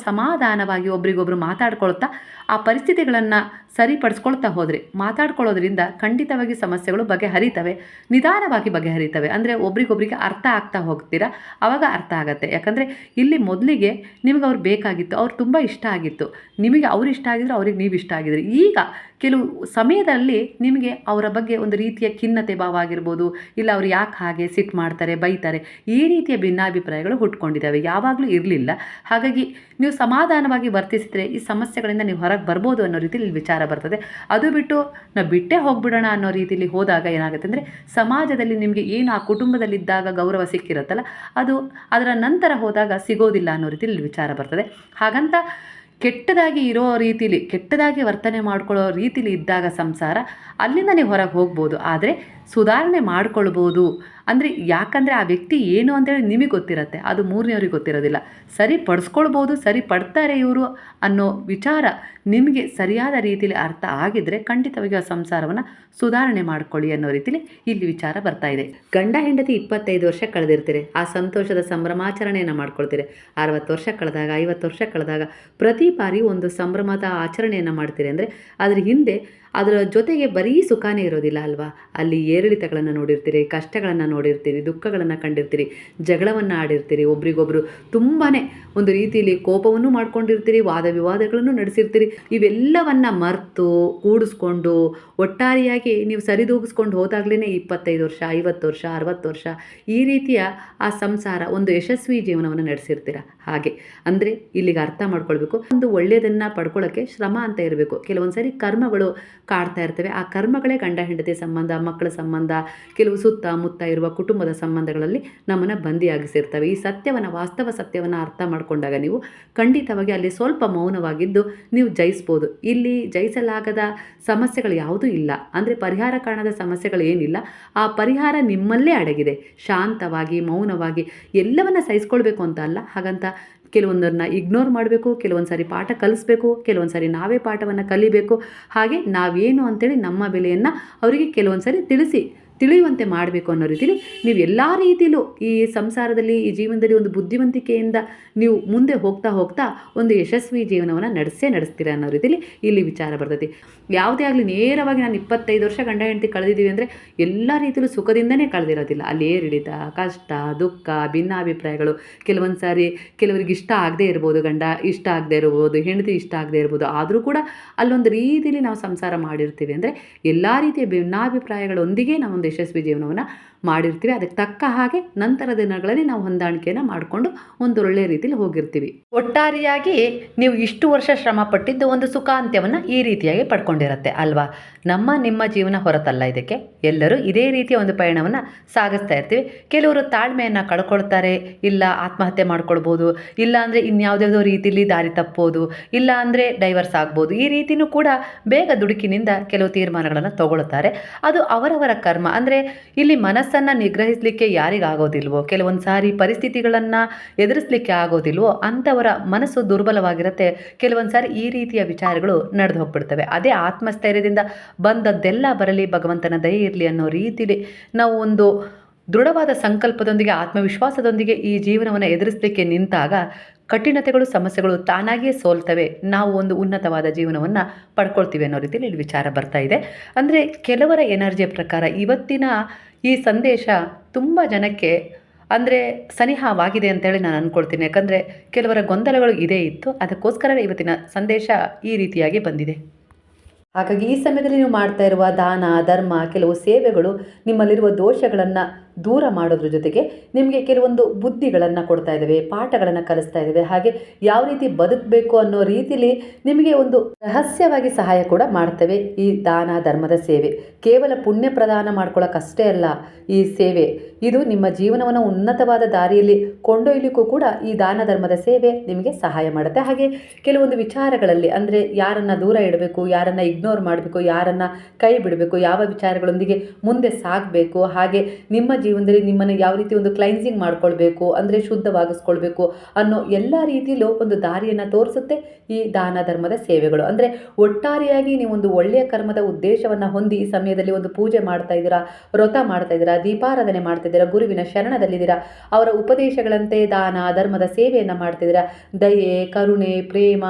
ಸಮಾಧಾನವಾಗಿ ಒಬ್ರಿಗೊಬ್ರು ಮಾತಾಡ್ಕೊಳ್ತಾ ಆ ಪರಿಸ್ಥಿತಿಗಳನ್ನು ಸರಿಪಡಿಸ್ಕೊಳ್ತಾ ಹೋದರೆ, ಮಾತಾಡ್ಕೊಳ್ಳೋದ್ರಿಂದ ಖಂಡಿತವಾಗಿ ಸಮಸ್ಯೆಗಳು ಬಗೆಹರಿತವೆ, ನಿಧಾನವಾಗಿ ಬಗೆಹರಿತವೆ. ಅಂದರೆ ಒಬ್ರಿಗೊಬ್ರಿಗೆ ಅರ್ಥ ಆಗ್ತಾ ಹೋಗ್ತೀರಾ? ಆವಾಗ ಅರ್ಥ ಆಗುತ್ತೆ. ಯಾಕಂದರೆ ಇಲ್ಲಿ ಮೊದಲಿಗೆ ನಿಮಗೆ ಅವ್ರು ಬೇಕಾಗಿತ್ತು, ಅವ್ರು ತುಂಬ ಇಷ್ಟ ಆಗಿತ್ತು. ನಿಮಗೆ ಅವ್ರು ಇಷ್ಟ ಆಗಿದ್ರು ಅವ್ರಿಗೆ ನೀವು ಇಷ್ಟ ಆಗಿದ್ರಿ. ಈಗ ಕೆಲವು ಸಮಯದಲ್ಲಿ ನಿಮಗೆ ಅವರ ಬಗ್ಗೆ ಒಂದು ರೀತಿಯ ಖಿನ್ನತೆ ಭಾವ ಆಗಿರ್ಬೋದು, ಇಲ್ಲ ಅವ್ರು ಯಾಕೆ ಹಾಗೆ ಸಿಟ್ಟು ಮಾಡ್ತಾರೆ, ಬೈತಾರೆ, ಈ ರೀತಿಯ ಭಿನ್ನಾಭಿಪ್ರಾಯಗಳು ಹುಟ್ಕೊಂಡಿದ್ದಾವೆ. ಯಾವಾಗಲೂ ಇರಲಿಲ್ಲ. ಹಾಗಾಗಿ ನೀವು ಸಮಾಧಾನವಾಗಿ ವರ್ತಿಸಿದರೆ ಈ ಸಮಸ್ಯೆಗಳಿಂದ ನೀವು ಹೊರಗೆ ಬರ್ಬೋದು ಅನ್ನೋ ರೀತಿಯಲ್ಲಿ ವಿಚಾರ ಬರ್ತದೆ. ಅದು ಬಿಟ್ಟು ನಾವು ಬಿಟ್ಟೇ ಹೋಗ್ಬಿಡೋಣ ಅನ್ನೋ ರೀತಿಯಲ್ಲಿ ಹೋದಾಗ ಏನಾಗುತ್ತೆ ಅಂದರೆ, ಸಮಾಜದಲ್ಲಿ ನಿಮಗೆ ಏನು ಆ ಕುಟುಂಬದಲ್ಲಿದ್ದಾಗ ಗೌರವ ಸಿಕ್ಕಿರುತ್ತಲ್ಲ, ಅದು ಅದರ ನಂತರ ಹೋದಾಗ ಸಿಗೋದಿಲ್ಲ ಅನ್ನೋ ರೀತಿಯಲ್ಲಿ ವಿಚಾರ ಬರ್ತದೆ. ಹಾಗಂತ ಕೆಟ್ಟದಾಗಿ ಇರೋ ರೀತಿಲಿ, ಕೆಟ್ಟದಾಗಿ ವರ್ತನೆ ಮಾಡ್ಕೊಳ್ಳೋ ರೀತಿಲಿ ಇದ್ದಾಗ ಸಂಸಾರ ಅಲ್ಲಿಂದ ನೀವು ಹೊರಗೆ ಹೋಗ್ಬೋದು. ಆದರೆ ಸುಧಾರಣೆ ಮಾಡ್ಕೊಳ್ಬೋದು. ಅಂದರೆ ಯಾಕಂದರೆ ಆ ವ್ಯಕ್ತಿ ಏನು ಅಂತೇಳಿ ನಿಮಗೆ ಗೊತ್ತಿರತ್ತೆ, ಅದು ಮೂರನೇವ್ರಿಗೆ ಗೊತ್ತಿರೋದಿಲ್ಲ. ಸರಿ ಪಡಿಸ್ಕೊಳ್ಬೋದು, ಸರಿ ಪಡ್ತಾರೆ ಇವರು ಅನ್ನೋ ವಿಚಾರ ನಿಮಗೆ ಸರಿಯಾದ ರೀತಿಯಲ್ಲಿ ಅರ್ಥ ಆಗಿದ್ದರೆ ಖಂಡಿತವಾಗಿ ಆ ಸಂಸಾರವನ್ನು ಸುಧಾರಣೆ ಮಾಡ್ಕೊಳ್ಳಿ ಅನ್ನೋ ರೀತಿಲಿ ಇಲ್ಲಿ ವಿಚಾರ ಬರ್ತಾ ಇದೆ. ಗಂಡ ಹೆಂಡತಿ ಇಪ್ಪತ್ತೈದು ವರ್ಷ ಕಳೆದಿರ್ತೀರಿ, ಆ ಸಂತೋಷದ ಸಂಭ್ರಮಾಚರಣೆಯನ್ನು ಮಾಡ್ಕೊಳ್ತೀರಿ. ಅರವತ್ತು ವರ್ಷ ಕಳೆದಾಗ, ಐವತ್ತು ವರ್ಷ ಕಳೆದಾಗ ಪ್ರತಿ ಬಾರಿ ಒಂದು ಸಂಭ್ರಮದ ಆಚರಣೆಯನ್ನು ಮಾಡ್ತೀರಿ ಅಂದರೆ ಅದರ ಹಿಂದೆ ಅದರ ಜೊತೆಗೆ ಬರೀ ಸುಖಾನೇ ಇರೋದಿಲ್ಲ ಅಲ್ವಾ? ಅಲ್ಲಿ ಏರಿಳಿತಗಳನ್ನು ನೋಡಿರ್ತೀರಿ, ಕಷ್ಟಗಳನ್ನು ನೋಡಿರ್ತೀರಿ, ದುಃಖಗಳನ್ನು ಕಂಡಿರ್ತೀರಿ, ಜಗಳವನ್ನು ಆಡಿರ್ತೀರಿ, ಒಬ್ರಿಗೊಬ್ರು ತುಂಬಾ ಒಂದು ರೀತಿಯಲ್ಲಿ ಕೋಪವನ್ನು ಮಾಡ್ಕೊಂಡಿರ್ತೀರಿ, ವಾದ ವಿವಾದಗಳನ್ನು ನಡೆಸಿರ್ತೀರಿ. ಇವೆಲ್ಲವನ್ನು ಮರೆತು, ಕೂಡಿಸ್ಕೊಂಡು ಒಟ್ಟಾರೆಯಾಗಿ ನೀವು ಸರಿದೂಗಿಸ್ಕೊಂಡು ಹೋದಾಗಲೇ ಇಪ್ಪತ್ತೈದು ವರ್ಷ, ಐವತ್ತು ವರ್ಷ, ಅರವತ್ತು ವರ್ಷ ಈ ರೀತಿಯ ಆ ಸಂಸಾರ ಒಂದು ಯಶಸ್ವಿ ಜೀವನವನ್ನು ನಡೆಸಿರ್ತೀರ. ಹಾಗೆ. ಅಂದರೆ ಇಲ್ಲಿಗೆ ಅರ್ಥ ಮಾಡ್ಕೊಳ್ಬೇಕು. ಒಂದು ಒಳ್ಳೆಯದನ್ನು ಪಡ್ಕೊಳ್ಳೋಕ್ಕೆ ಶ್ರಮ ಅಂತ ಇರಬೇಕು. ಕೆಲವೊಂದು ಸರಿ ಕರ್ಮಗಳು ಕಾಡ್ತಾ ಇರ್ತವೆ. ಆ ಕರ್ಮಗಳೇ ಗಂಡ, ಹೆಂಡತಿ ಸಂಬಂಧ, ಮಕ್ಕಳ ಸಂಬಂಧ, ಕೆಲವು ಸುತ್ತ ಮುತ್ತ ಇರುವ ಕುಟುಂಬದ ಸಂಬಂಧಗಳಲ್ಲಿ ನಮ್ಮನ್ನು ಬಂದಿಯಾಗಿಸಿರ್ತವೆ. ಈ ಸತ್ಯವನ್ನು, ವಾಸ್ತವ ಸತ್ಯವನ್ನು ಅರ್ಥ ಮಾಡಿಕೊಂಡಾಗ ನೀವು ಖಂಡಿತವಾಗಿ ಅಲ್ಲಿ ಸ್ವಲ್ಪ ಮೌನವಾಗಿದ್ದು ನೀವು ಜಯಿಸ್ಬೋದು. ಇಲ್ಲಿ ಜಯಿಸಲಾಗದ ಸಮಸ್ಯೆಗಳು ಯಾವುದೂ ಇಲ್ಲ. ಅಂದರೆ ಪರಿಹಾರ ಕಾಣದ ಸಮಸ್ಯೆಗಳು ಏನಿಲ್ಲ. ಆ ಪರಿಹಾರ ನಿಮ್ಮಲ್ಲೇ ಅಡಗಿದೆ. ಶಾಂತವಾಗಿ, ಮೌನವಾಗಿ ಎಲ್ಲವನ್ನ ಸಹಿಸ್ಕೊಳ್ಬೇಕು ಅಂತ ಅಲ್ಲ. ಹಾಗಂತ ಕೆಲವೊಂದನ್ನು ಇಗ್ನೋರ್ ಮಾಡಬೇಕು ಕೆಲವೊಂದು ಸಾರಿ ಪಾಠ ಕಲಿಸ್ಬೇಕು ಕೆಲವೊಂದು ಸಾರಿ ನಾವೇ ಪಾಠವನ್ನು ಕಲಿಬೇಕು. ಹಾಗೆ ನಾವೇನು ಅಂತೇಳಿ ನಮ್ಮ ಬೆಲೆಯನ್ನು ಅವರಿಗೆ ಕೆಲವೊಂದು ಸಾರಿ ತಿಳಿಸಿ ತಿಳಿಯುವಂತೆ ಮಾಡಬೇಕು ಅನ್ನೋ ರೀತಿಯಲ್ಲಿ ನೀವು ಎಲ್ಲ ರೀತಿಯಲ್ಲೂ ಈ ಸಂಸಾರದಲ್ಲಿ, ಈ ಜೀವನದಲ್ಲಿ ಒಂದು ಬುದ್ಧಿವಂತಿಕೆಯಿಂದ ನೀವು ಮುಂದೆ ಹೋಗ್ತಾ ಹೋಗ್ತಾ ಒಂದು ಯಶಸ್ವಿ ಜೀವನವನ್ನು ನಡೆಸೇ ನಡೆಸ್ತೀರ ಅನ್ನೋ ರೀತಿಯಲ್ಲಿ ಇಲ್ಲಿ ವಿಚಾರ ಬರ್ತೈತಿ. ಯಾವುದೇ ಆಗಲಿ ನೇರವಾಗಿ ನಾನು ಇಪ್ಪತ್ತೈದು ವರ್ಷ ಗಂಡ ಹೆಂಡತಿ ಕಳೆದಿದ್ದೀವಿ ಅಂದರೆ ಎಲ್ಲ ರೀತಿಯಲ್ಲೂ ಸುಖದಿಂದನೇ ಕಳೆದಿರೋದಿಲ್ಲ. ಅಲ್ಲಿ ಏರಿಳಿತ, ಕಷ್ಟ, ದುಃಖ, ಭಿನ್ನಾಭಿಪ್ರಾಯಗಳು. ಕೆಲವೊಂದು ಸಾರಿ ಕೆಲವರಿಗೆ ಇಷ್ಟ ಆಗದೇ ಇರ್ಬೋದು ಗಂಡ, ಇಷ್ಟ ಆಗದೆ ಇರ್ಬೋದು, ಹೆಂಡತಿ ಇಷ್ಟ ಆಗದೆ ಇರ್ಬೋದು. ಆದರೂ ಕೂಡ ಅಲ್ಲೊಂದು ರೀತಿಯಲ್ಲಿ ನಾವು ಸಂಸಾರ ಮಾಡಿರ್ತೀವಿ ಅಂದರೆ ಎಲ್ಲ ರೀತಿಯ ಭಿನ್ನಾಭಿಪ್ರಾಯಗಳೊಂದಿಗೆ ನಾವೊಂದು ಯಶಸ್ವಿ ಜೀವನವನ್ನು ಮಾಡಿರ್ತೀವಿ ಅದಕ್ಕೆ ತಕ್ಕ ಹಾಗೆ ನಂತರ ದಿನಗಳಲ್ಲಿ ನಾವು ಹೊಂದಾಣಿಕೆಯನ್ನು ಮಾಡಿಕೊಂಡು ಒಂದು ಒಳ್ಳೆಯ ರೀತಿಯಲ್ಲಿ ಹೋಗಿರ್ತೀವಿ. ಒಟ್ಟಾರೆಯಾಗಿ ನೀವು ಇಷ್ಟು ವರ್ಷ ಶ್ರಮ ಪಟ್ಟಿದ್ದು ಒಂದು ಸುಖಾಂತ್ಯವನ್ನು ಈ ರೀತಿಯಾಗಿ ಪಡ್ಕೊಂಡಿರುತ್ತೆ ಅಲ್ವಾ? ನಮ್ಮ, ನಿಮ್ಮ ಜೀವನ ಹೊರತಲ್ಲ ಇದಕ್ಕೆ. ಎಲ್ಲರೂ ಇದೇ ರೀತಿಯ ಒಂದು ಪಯಣವನ್ನು ಸಾಗಿಸ್ತಾ ಇರ್ತೀವಿ. ಕೆಲವರು ತಾಳ್ಮೆಯನ್ನು ಕಳ್ಕೊಳ್ತಾರೆ, ಇಲ್ಲ ಆತ್ಮಹತ್ಯೆ ಮಾಡ್ಕೊಳ್ಬೋದು, ಇಲ್ಲ ಅಂದರೆ ಇನ್ಯಾವುದ್ಯಾವುದೋ ರೀತಿಯಲ್ಲಿ ದಾರಿ ತಪ್ಪೋದು, ಇಲ್ಲ ಅಂದರೆ ಡೈವರ್ಸ್ ಆಗ್ಬೋದು. ಈ ರೀತಿಯೂ ಕೂಡ ಬೇಗ ದುಡುಕಿನಿಂದ ಕೆಲವು ತೀರ್ಮಾನಗಳನ್ನು ತಗೊಳ್ತಾರೆ. ಅದು ಅವರವರ ಕರ್ಮ. ಅಂದರೆ ಇಲ್ಲಿ ಮನಸ್ಸನ್ನು ನಿಗ್ರಹಿಸಲಿಕ್ಕೆ ಯಾರಿಗಾಗೋದಿಲ್ವೋ? ಕೆಲವೊಂದು ಸಾರಿ ಪರಿಸ್ಥಿತಿಗಳನ್ನು ಎದುರಿಸಲಿಕ್ಕೆ ಆಗೋದಿಲ್ವೋ? ಅಂಥವರ ಮನಸ್ಸು ದುರ್ಬಲವಾಗಿರುತ್ತೆ. ಕೆಲವೊಂದು ಸಾರಿ ಈ ರೀತಿಯ ವಿಚಾರಗಳು ನಡೆದು ಹೋಗ್ಬಿಡ್ತವೆ. ಅದೇ ಆತ್ಮಸ್ಥೈರ್ಯದಿಂದ ಬಂದದ್ದೆಲ್ಲ ಬರಲಿ, ಭಗವಂತನ ದಯೆ ಇರಲಿ ಅನ್ನೋ ರೀತಿಲಿ ನಾವು ಒಂದು ದೃಢವಾದ ಸಂಕಲ್ಪದೊಂದಿಗೆ, ಆತ್ಮವಿಶ್ವಾಸದೊಂದಿಗೆ ಈ ಜೀವನವನ್ನು ಎದುರಿಸಲಿಕ್ಕೆ ನಿಂತಾಗ ಕಠಿಣತೆಗಳು, ಸಮಸ್ಯೆಗಳು ತಾನಾಗಿಯೇ ಸೋಲ್ತವೆ. ನಾವು ಒಂದು ಉನ್ನತವಾದ ಜೀವನವನ್ನು ಪಡ್ಕೊಳ್ತೀವಿ ಅನ್ನೋ ರೀತಿಯಲ್ಲಿ ಇಲ್ಲಿ ವಿಚಾರ ಬರ್ತಾ ಇದೆ. ಅಂದರೆ ಕೆಲವರ ಎನರ್ಜಿಯ ಪ್ರಕಾರ ಇವತ್ತಿನ ಈ ಸಂದೇಶ ತುಂಬ ಜನಕ್ಕೆ ಅಂದರೆ ಸನಿಹವಾಗಿದೆ ಅಂತೇಳಿ ನಾನು ಅಂದ್ಕೊಳ್ತೀನಿ ಯಾಕಂದರೆ ಕೆಲವರ ಗೊಂದಲಗಳು ಇದೇ ಇತ್ತು. ಅದಕ್ಕೋಸ್ಕರವೇ ಇವತ್ತಿನ ಸಂದೇಶ ಈ ರೀತಿಯಾಗಿ ಬಂದಿದೆ. ಹಾಗಾಗಿ ಈ ಸಮಯದಲ್ಲಿ ನೀವು ಮಾಡ್ತಾ ಇರುವ ದಾನ, ಧರ್ಮ, ಕೆಲವು ಸೇವೆಗಳು ನಿಮ್ಮಲ್ಲಿರುವ ದೋಷಗಳನ್ನು ದೂರ ಮಾಡೋದ್ರ ಜೊತೆಗೆ ನಿಮಗೆ ಕೆಲವೊಂದು ಬುದ್ಧಿಗಳನ್ನು ಕೊಡ್ತಾ ಇದ್ದಾವೆ ಪಾಠಗಳನ್ನು ಕಲಿಸ್ತಾ ಇದ್ದಾವೆ ಹಾಗೆ ಯಾವ ರೀತಿ ಬದುಕಬೇಕು ಅನ್ನೋ ರೀತಿಲಿ ನಿಮಗೆ ಒಂದು ರಹಸ್ಯವಾಗಿ ಸಹಾಯ ಕೂಡ ಮಾಡ್ತವೆ ಈ ದಾನ ಧರ್ಮದ ಸೇವೆ. ಕೇವಲ ಪುಣ್ಯ ಪ್ರದಾನ ಮಾಡ್ಕೊಳ್ಳೋಕ್ಕಷ್ಟೇ ಅಲ್ಲ, ಈ ಸೇವೆ ಇದು ನಿಮ್ಮ ಜೀವನವನ್ನು ಉನ್ನತವಾದ ದಾರಿಯಲ್ಲಿ ಕೊಂಡೊಯ್ಯಲಿಕ್ಕೂ ಕೂಡ ಈ ದಾನ ಧರ್ಮದ ಸೇವೆ ನಿಮಗೆ ಸಹಾಯ ಮಾಡುತ್ತೆ. ಹಾಗೆ ಕೆಲವೊಂದು ವಿಚಾರಗಳಲ್ಲಿ ಅಂದರೆ ಯಾರನ್ನು ದೂರ ಇಡಬೇಕು, ಯಾರನ್ನು ಇಗ್ನೋರ್ ಮಾಡಬೇಕು, ಯಾರನ್ನು ಕೈ ಬಿಡಬೇಕು, ಯಾವ ವಿಚಾರಗಳೊಂದಿಗೆ ಮುಂದೆ ಸಾಗಬೇಕು, ಹಾಗೆ ನಿಮ್ಮ ಜೀವನದಲ್ಲಿ ನಿಮ್ಮನ್ನು ಯಾವ ರೀತಿ ಒಂದು ಕ್ಲೈನ್ಸಿಂಗ್ ಮಾಡ್ಕೊಳ್ಬೇಕು, ಅಂದರೆ ಶುದ್ಧವಾಗಿಸ್ಕೊಳ್ಬೇಕು ಅನ್ನೋ ಎಲ್ಲ ರೀತಿಯಲ್ಲೂ ಒಂದು ದಾರಿಯನ್ನು ತೋರಿಸುತ್ತೆ ಈ ದಾನ ಧರ್ಮದ ಸೇವೆಗಳು. ಅಂದರೆ ಒಟ್ಟಾರೆಯಾಗಿ ನೀವೊಂದು ಒಳ್ಳೆಯ ಕರ್ಮದ ಉದ್ದೇಶವನ್ನು ಹೊಂದಿ ಈ ಸಮಯದಲ್ಲಿ ಒಂದು ಪೂಜೆ ಮಾಡ್ತಾ ಇದ್ದೀರಾ, ವ್ರತ ಮಾಡ್ತಾ ಇದ್ದೀರಾ, ದೀಪಾರಾಧನೆ ಮಾಡ್ತಾ ಇದ್ದೀರಾ, ಗುರುವಿನ ಶರಣದಲ್ಲಿದ್ದೀರಾ, ಅವರ ಉಪದೇಶಗಳಂತೆ ದಾನ ಧರ್ಮದ ಸೇವೆಯನ್ನು ಮಾಡ್ತಿದ್ದೀರಾ ದಯೆ, ಕರುಣೆ, ಪ್ರೇಮ,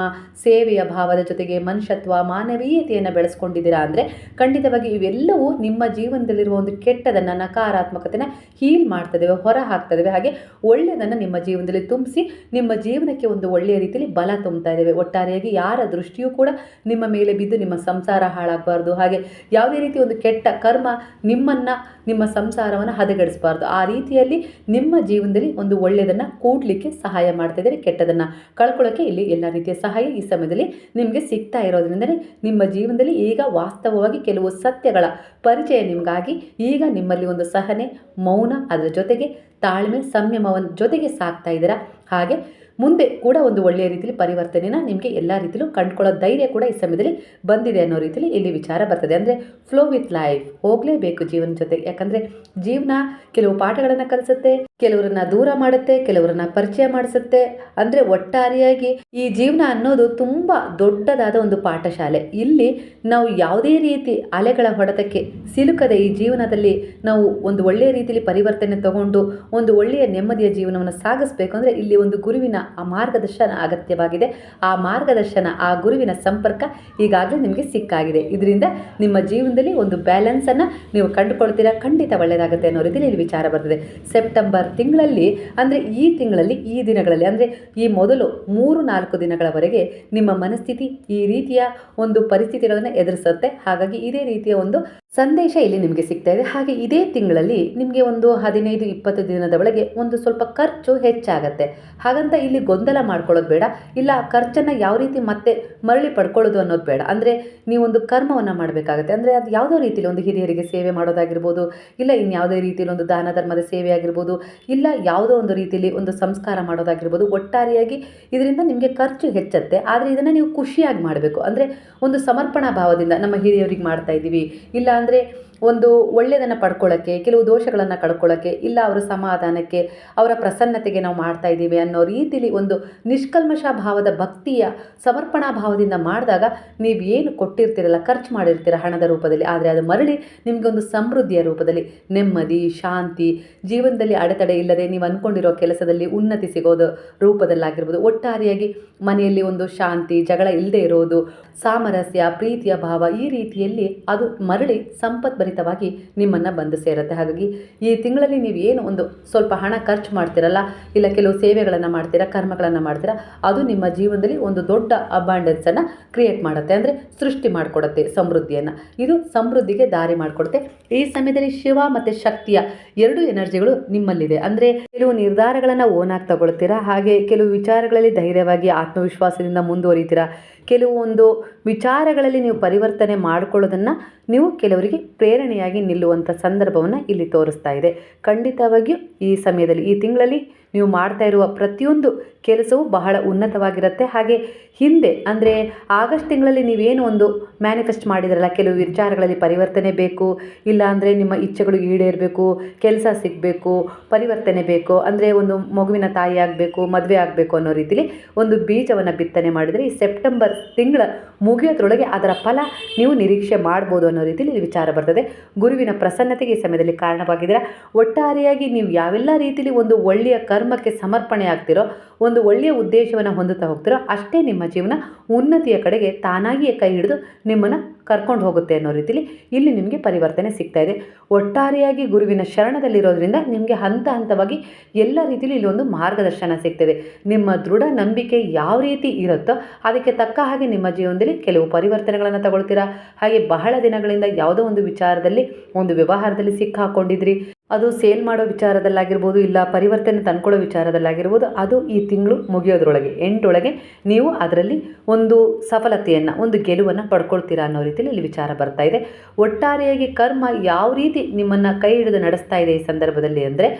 ಸೇವೆಯ ಭಾವದ ಜೊತೆಗೆ ಮನುಷ್ಯತ್ವ, ಮಾನವೀಯತೆಯನ್ನು ಬೆಳೆಸ್ಕೊಂಡಿದ್ದೀರಾ ಅಂದರೆ ಖಂಡಿತವಾಗಿ ಇವೆಲ್ಲವೂ ನಿಮ್ಮ ಜೀವನದಲ್ಲಿರುವ ಒಂದು ಕೆಟ್ಟದನ್ನು, ನಕಾರಾತ್ಮಕತೆನ ಹೀಲ್ ಮಾಡ್ತದೇವೆ ಹೊರ ಹಾಕ್ತದೇವೆ ಹಾಗೆ ಒಳ್ಳೆಯದನ್ನು ನಿಮ್ಮ ಜೀವನದಲ್ಲಿ ತುಂಬಿಸಿ, ನಿಮ್ಮ ಜೀವನಕ್ಕೆ ಒಂದು ಒಳ್ಳೆಯ ರೀತಿಯಲ್ಲಿ ಬಲ ತುಂಬ್ತಾ ಇದ್ದೇವೆ. ಒಟ್ಟಾರೆಯಾಗಿ ಯಾರ ದೃಷ್ಟಿಯೂ ಕೂಡ ನಿಮ್ಮ ಮೇಲೆ ಬಿದ್ದು ನಿಮ್ಮ ಸಂಸಾರ ಹಾಳಾಗಬಾರ್ದು. ಹಾಗೆ ಯಾವುದೇ ರೀತಿ ಒಂದು ಕೆಟ್ಟ ಕರ್ಮ ನಿಮ್ಮನ್ನು ನಿಮ್ಮ ಸಂಸಾರವನ್ನು ಹದಗೆಡಿಸಬಾರ್ದು. ಆ ರೀತಿಯಲ್ಲಿ ನಿಮ್ಮ ಜೀವನದಲ್ಲಿ ಒಂದು ಒಳ್ಳೆಯದನ್ನು ಕೂಡಲಿಕ್ಕೆ ಸಹಾಯ ಮಾಡ್ತಾ ಇದ್ದಾರೆ, ಕೆಟ್ಟದನ್ನು. ಕಳ್ಕೊಳ್ಳೋಕ್ಕೆ ಇಲ್ಲಿ ಎಲ್ಲ ರೀತಿಯ ಸಹಾಯ ಈ ಸಮಯದಲ್ಲಿ ನಿಮಗೆ ಸಿಗ್ತಾ ಇರೋದ್ರಿಂದಲೇ ನಿಮ್ಮ ಜೀವನದಲ್ಲಿ ಈಗ ವಾಸ್ತವವಾಗಿ ಕೆಲವು ಸತ್ಯಗಳ ಪರಿಚಯ ನಿಮಗಾಗಿ. ಈಗ ನಿಮ್ಮಲ್ಲಿ ಒಂದು ಸಹನೆ, ಮೌನ ಅದರ ಜೊತೆಗೆ ತಾಳ್ಮೆ ಸಂಯಮವನ್ನು ಜೊತೆಗೆ ಸಾಕ್ತಾ ಇದ್ದೀರಾ? ಹಾಗೆ ಮುಂದೆ ಕೂಡ ಒಂದು ಒಳ್ಳೆಯ ರೀತಿಯಲ್ಲಿ ಪರಿವರ್ತನೆನ ನಿಮಗೆ ಎಲ್ಲ ರೀತಿಯಲ್ಲೂ ಕಂಡುಕೊಳ್ಳೋ ಧೈರ್ಯ ಕೂಡ ಈ ಸಮಯದಲ್ಲಿ ಬಂದಿದೆ ಅನ್ನೋ ರೀತಿಯಲ್ಲಿ ಇಲ್ಲಿ ವಿಚಾರ ಬರ್ತದೆ. ಅಂದರೆ ಫ್ಲೋ ವಿತ್ ಲೈಫ್ ಹೋಗಲೇಬೇಕು ಜೀವನ ಜೊತೆ. ಯಾಕಂದರೆ ಜೀವನ ಕೆಲವು ಪಾಠಗಳನ್ನು ಕಲಿಸುತ್ತೆ ಕೆಲವರನ್ನ ದೂರ ಮಾಡುತ್ತೆ, ಕೆಲವರನ್ನ ಪರಿಚಯ ಮಾಡಿಸುತ್ತೆ. ಅಂದರೆ ಒಟ್ಟಾರೆಯಾಗಿ ಈ ಜೀವನ ಅನ್ನೋದು ತುಂಬ ದೊಡ್ಡದಾದ ಒಂದು ಪಾಠಶಾಲೆ. ಇಲ್ಲಿ ನಾವು ಯಾವುದೇ ರೀತಿ ಅಲೆಗಳ ಹೊಡೆತಕ್ಕೆ ಸಿಲುಕದೆ ಈ ಜೀವನದಲ್ಲಿ ನಾವು ಒಂದು ಒಳ್ಳೆಯ ರೀತಿಯಲ್ಲಿ ಪರಿವರ್ತನೆ ತಗೊಂಡು ಒಂದು ಒಳ್ಳೆಯ ನೆಮ್ಮದಿಯ ಜೀವನವನ್ನು ಸಾಗಿಸ್ಬೇಕು ಅಂದರೆ ಇಲ್ಲಿ ಒಂದು ಗುರುವಿನ ಆ ಮಾರ್ಗದರ್ಶನ ಅಗತ್ಯವಾಗಿದೆ. ಆ ಮಾರ್ಗದರ್ಶನ, ಆ ಗುರುವಿನ ಸಂಪರ್ಕ ಈಗಾಗಲೇ ನಿಮಗೆ ಸಿಕ್ಕಾಗಿದೆ. ಇದರಿಂದ ನಿಮ್ಮ ಜೀವನದಲ್ಲಿ ಒಂದು ಬ್ಯಾಲೆನ್ಸನ್ನು ನೀವು ಕಂಡುಕೊಳ್ತೀರಾ? ಖಂಡಿತ ಒಳ್ಳೆಯದಾಗುತ್ತೆ ಅನ್ನೋ ರೀತಿಯಲ್ಲಿ ಇಲ್ಲಿ ವಿಚಾರ ಬರ್ತದೆ. ಸೆಪ್ಟೆಂಬರ್ ತಿಂಗಳಲ್ಲಿ, ಅಂದರೆ ಈ ತಿಂಗಳಲ್ಲಿ, ಈ ದಿನಗಳಲ್ಲಿ, ಅಂದರೆ ಈ ಮೊದಲು ಮೂರು ನಾಲ್ಕು ದಿನಗಳವರೆಗೆ ನಿಮ್ಮ ಮನಸ್ಥಿತಿ ಈ ರೀತಿಯ ಒಂದು ಪರಿಸ್ಥಿತಿಗಳನ್ನು ಎದುರಿಸುತ್ತೆ. ಹಾಗಾಗಿ ಇದೇ ರೀತಿಯ ಒಂದು ಸಂದೇಶ ಇಲ್ಲಿ ನಿಮಗೆ ಸಿಗ್ತಾ ಇದೆ. ಹಾಗೆ ಇದೇ ತಿಂಗಳಲ್ಲಿ ನಿಮಗೆ ಒಂದು ಹದಿನೈದು, ಇಪ್ಪತ್ತು ದಿನದ ಒಳಗೆ ಒಂದು ಸ್ವಲ್ಪ ಖರ್ಚು ಹೆಚ್ಚಾಗತ್ತೆ. ಹಾಗಂತ ಇಲ್ಲಿ ಗೊಂದಲ ಮಾಡ್ಕೊಳ್ಳೋದು ಬೇಡ. ಇಲ್ಲ, ಖರ್ಚನ್ನು ಯಾವ ರೀತಿ ಮತ್ತೆ ಮರಳಿ ಪಡ್ಕೊಳ್ಳೋದು ಅನ್ನೋದು ಬೇಡ. ಅಂದರೆ ನೀವೊಂದು ಕರ್ಮವನ್ನು ಮಾಡಬೇಕಾಗತ್ತೆ. ಅಂದರೆ ಅದು ಯಾವುದೋ ರೀತಿಯಲ್ಲಿ ಒಂದು ಹಿರಿಯರಿಗೆ ಸೇವೆ ಮಾಡೋದಾಗಿರ್ಬೋದು, ಇಲ್ಲ ಇನ್ಯಾವುದೇ ರೀತಿಯಲ್ಲಿ ಒಂದು ದಾನ ಧರ್ಮದ ಸೇವೆ ಆಗಿರ್ಬೋದು, ಇಲ್ಲ ಯಾವುದೋ ಒಂದು ರೀತಿಯಲ್ಲಿ ಒಂದು ಸಂಸ್ಕಾರ ಮಾಡೋದಾಗಿರ್ಬೋದು, ಒಟ್ಟಾರೆಯಾಗಿ ಇದರಿಂದ ನಿಮಗೆ ಖರ್ಚು ಹೆಚ್ಚತ್ತೆ. ಆದರೆ ಇದನ್ನು ನೀವು ಖುಷಿಯಾಗಿ ಮಾಡಬೇಕು. ಅಂದರೆ ಒಂದು ಸಮರ್ಪಣಾ ಭಾವದಿಂದ ನಮ್ಮ ಹಿರಿಯರಿಗೆ ಮಾಡ್ತಾ ಇದ್ದೀವಿ. ಇಲ್ಲ ಅಂದರೆ ಒಂದು ಒಳ್ಳೆಯದನ್ನು ಪಡ್ಕೊಳ್ಳೋಕ್ಕೆ ಕೆಲವು ದೋಷಗಳನ್ನು ಕಳ್ಕೊಳ್ಳೋಕ್ಕೆ ಇಲ್ಲ ಅವರ ಸಮಾಧಾನಕ್ಕೆ, ಅವರ ಪ್ರಸನ್ನತೆಗೆ ನಾವು ಮಾಡ್ತಾ ಇದ್ದೀವಿ ಅನ್ನೋ ರೀತಿಲಿ ಒಂದು ನಿಷ್ಕಲ್ಮಶ ಭಾವದ ಭಕ್ತಿಯ ಸಮರ್ಪಣಾ ಭಾವದಿಂದ ಮಾಡಿದಾಗ ನೀವು ಏನು ಕೊಟ್ಟಿರ್ತೀರಲ್ಲ, ಖರ್ಚು ಮಾಡಿರ್ತೀರ ಹಣದ ರೂಪದಲ್ಲಿ, ಆದರೆ ಅದು ಮರಳಿ ನಿಮಗೆ ಒಂದು ಸಮೃದ್ಧಿಯ ರೂಪದಲ್ಲಿ, ನೆಮ್ಮದಿ, ಶಾಂತಿ, ಜೀವನದಲ್ಲಿ ಅಡೆತಡೆ ಇಲ್ಲದೆ ನೀವು ಅಂದ್ಕೊಂಡಿರೋ ಕೆಲಸದಲ್ಲಿ ಉನ್ನತಿ ಸಿಗೋದು ರೂಪದಲ್ಲಾಗಿರ್ಬೋದು. ಒಟ್ಟಾರೆಯಾಗಿ ಮನೆಯಲ್ಲಿ ಒಂದು ಶಾಂತಿ, ಜಗಳ ಇಲ್ಲದೆ ಇರೋದು, ಸಾಮರಸ್ಯ, ಪ್ರೀತಿಯ ಭಾವ ಈ ರೀತಿಯಲ್ಲಿ ಅದು ಮರಳಿ ಸಂಪತ್ಭರಿತವಾಗಿ ನಿಮ್ಮನ್ನು ಬಂದು ಸೇರುತ್ತೆ. ಹಾಗಾಗಿ ಈ ತಿಂಗಳಲ್ಲಿ ನೀವು ಏನು ಒಂದು ಸ್ವಲ್ಪ ಹಣ ಖರ್ಚು ಮಾಡ್ತೀರಲ್ಲ, ಇಲ್ಲ ಕೆಲವು ಸೇವೆಗಳನ್ನು ಮಾಡ್ತೀರಾ, ಕರ್ಮಗಳನ್ನು ಮಾಡ್ತೀರಾ, ಅದು ನಿಮ್ಮ ಜೀವನದಲ್ಲಿ ಒಂದು ದೊಡ್ಡ ಅಬಾಂಡೆನ್ಸನ್ನು ಕ್ರಿಯೇಟ್ ಮಾಡುತ್ತೆ. ಅಂದರೆ ಸೃಷ್ಟಿ ಮಾಡಿಕೊಡುತ್ತೆ ಸಮೃದ್ಧಿಯನ್ನು. ಇದು ಸಮೃದ್ಧಿಗೆ ದಾರಿ ಮಾಡಿಕೊಡುತ್ತೆ. ಈ ಸಮಯದಲ್ಲಿ ಶಿವ ಮತ್ತು ಶಕ್ತಿಯ ಎರಡು ಎನರ್ಜಿಗಳು ನಿಮ್ಮಲ್ಲಿದೆ. ಅಂದರೆ ಕೆಲವು ನಿರ್ಧಾರಗಳನ್ನು ಓನಾಗಿ ತಗೊಳ್ತೀರಾ, ಹಾಗೆ ಕೆಲವು ವಿಚಾರಗಳಲ್ಲಿ ಧೈರ್ಯವಾಗಿ ಆತ್ಮವಿಶ್ವಾಸದಿಂದ ಮುಂದುವರಿತೀರಾ. ಕೆಲವೊಂದು ವಿಚಾರಗಳಲ್ಲಿ ನೀವು ಪರಿವರ್ತನೆ ಮಾಡಿಕೊಳ್ಳೋದನ್ನು ನೀವು ಕೆಲವರಿಗೆ ಪ್ರೇರಣೆಯಾಗಿ ನಿಲ್ಲುವಂಥ ಸಂದರ್ಭವನ್ನು ಇಲ್ಲಿ ತೋರಿಸ್ತಾ ಇದೆ. ಖಂಡಿತವಾಗಿಯೂ ಈ ಸಮಯದಲ್ಲಿ, ಈ ತಿಂಗಳಲ್ಲಿ ನೀವು ಮಾಡ್ತಾ ಇರುವ ಪ್ರತಿಯೊಂದು ಕೆಲಸವೂ ಬಹಳ ಉನ್ನತವಾಗಿರುತ್ತೆ. ಹಾಗೆ ಹಿಂದೆ ಅಂದರೆ ಆಗಸ್ಟ್ ತಿಂಗಳಲ್ಲಿ ನೀವೇನು ಒಂದು ಮ್ಯಾನಿಫೆಸ್ಟ್ ಮಾಡಿದ್ರಲ್ಲ, ಕೆಲವು ವಿಚಾರಗಳಲ್ಲಿ ಪರಿವರ್ತನೆ ಬೇಕು ಇಲ್ಲ ಅಂದರೆ ನಿಮ್ಮ ಇಚ್ಛೆಗಳು ಈಡೇರಬೇಕು, ಕೆಲಸ ಸಿಗಬೇಕು, ಪರಿವರ್ತನೆ ಬೇಕು, ಅಂದರೆ ಒಂದು ಮಗುವಿನ ತಾಯಿ ಆಗಬೇಕು, ಮದುವೆ ಆಗಬೇಕು ಅನ್ನೋ ರೀತಿಲಿ ಒಂದು ಬೀಜವನ್ನು ಬಿತ್ತನೆ ಮಾಡಿದರೆ ಈ ಸೆಪ್ಟೆಂಬರ್ ತಿಂಗಳ ಮುಗಿಯೋದ್ರೊಳಗೆ ಅದರ ಫಲ ನೀವು ನಿರೀಕ್ಷೆ ಮಾಡ್ಬೋದು ಅನ್ನೋ ರೀತಿಯಲ್ಲಿ ವಿಚಾರ ಬರ್ತದೆ. ಗುರುವಿನ ಪ್ರಸನ್ನತೆಗೆ ಈ ಸಮಯದಲ್ಲಿ ಕಾರಣವಾಗಿದ್ದೀರಾ? ಒಟ್ಟಾರೆಯಾಗಿ ನೀವು ಯಾವೆಲ್ಲ ರೀತಿಯಲ್ಲಿ ಒಂದು ಒಳ್ಳೆಯ ಕರ್ಮಕ್ಕೆ ಸಮರ್ಪಣೆ ಆಗ್ತಿರೋ ಒಂದು ಒಳ್ಳೆಯ ಉದ್ದೇಶವನ್ನು ಹೊಂದುತ್ತಾ ಹೋಗ್ತಿರೋ ಅಷ್ಟೇ ನಿಮ್ಮ ಜೀವನ ಉನ್ನತಿಯ ಕಡೆಗೆ ತಾನಾಗಿಯೇ ಕೈ ಹಿಡಿದು ನಿಮ್ಮನ್ನು ಕರ್ಕೊಂಡು ಹೋಗುತ್ತೆ ಅನ್ನೋ ರೀತಿಲಿ ಇಲ್ಲಿ ನಿಮಗೆ ಪರಿವರ್ತನೆ ಸಿಗ್ತಾ ಇದೆ. ಒಟ್ಟಾರೆಯಾಗಿ ಗುರುವಿನ ಶರಣದಲ್ಲಿರೋದ್ರಿಂದ ನಿಮಗೆ ಹಂತ ಹಂತವಾಗಿ ಎಲ್ಲ ಇಲ್ಲಿ ಒಂದು ಮಾರ್ಗದರ್ಶನ ಸಿಗ್ತದೆ. ನಿಮ್ಮ ದೃಢ ನಂಬಿಕೆ ಯಾವ ರೀತಿ ಇರುತ್ತೋ ಅದಕ್ಕೆ ತಕ್ಕ ಹಾಗೆ ನಿಮ್ಮ ಜೀವನದಲ್ಲಿ ಕೆಲವು ಪರಿವರ್ತನೆಗಳನ್ನು ತಗೊಳ್ತೀರಾ? ಹಾಗೆ ಬಹಳ ದಿನಗಳಿಂದ ಯಾವುದೋ ಒಂದು ವಿಚಾರದಲ್ಲಿ, ಒಂದು ವ್ಯವಹಾರದಲ್ಲಿ ಸಿಕ್ಕಾಕೊಂಡಿದ್ರಿ. ಅದು ಸೇಲ್ ಮಾಡೋ ವಿಚಾರದಲ್ಲಾಗಿರ್ಬೋದು, ಇಲ್ಲ ಪರಿವರ್ತನೆ ತಂದ್ಕೊಳ್ಳೋ ವಿಚಾರದಲ್ಲಾಗಿರ್ಬೋದು, ಅದು ಈ ತಿಂಗಳು ಮುಗಿಯೋದ್ರೊಳಗೆ, ಎಂಟೊಳಗೆ ನೀವು ಅದರಲ್ಲಿ ಒಂದು ಸಫಲತೆಯನ್ನು, ಒಂದು ಗೆಲುವನ್ನು ಪಡ್ಕೊಳ್ತೀರಾ ಅನ್ನೋ ರೀತಿಯಲ್ಲಿ ಇಲ್ಲಿ ವಿಚಾರ ಬರ್ತಾ ಇದೆ. ಒಟ್ಟಾರೆಯಾಗಿ ಕರ್ಮ ಯಾವ ರೀತಿ ನಿಮ್ಮನ್ನು ಕೈ ಹಿಡಿದು ನಡೆಸ್ತಾ ಇದೆ ಈ ಸಂದರ್ಭದಲ್ಲಿ ಅಂದರೆ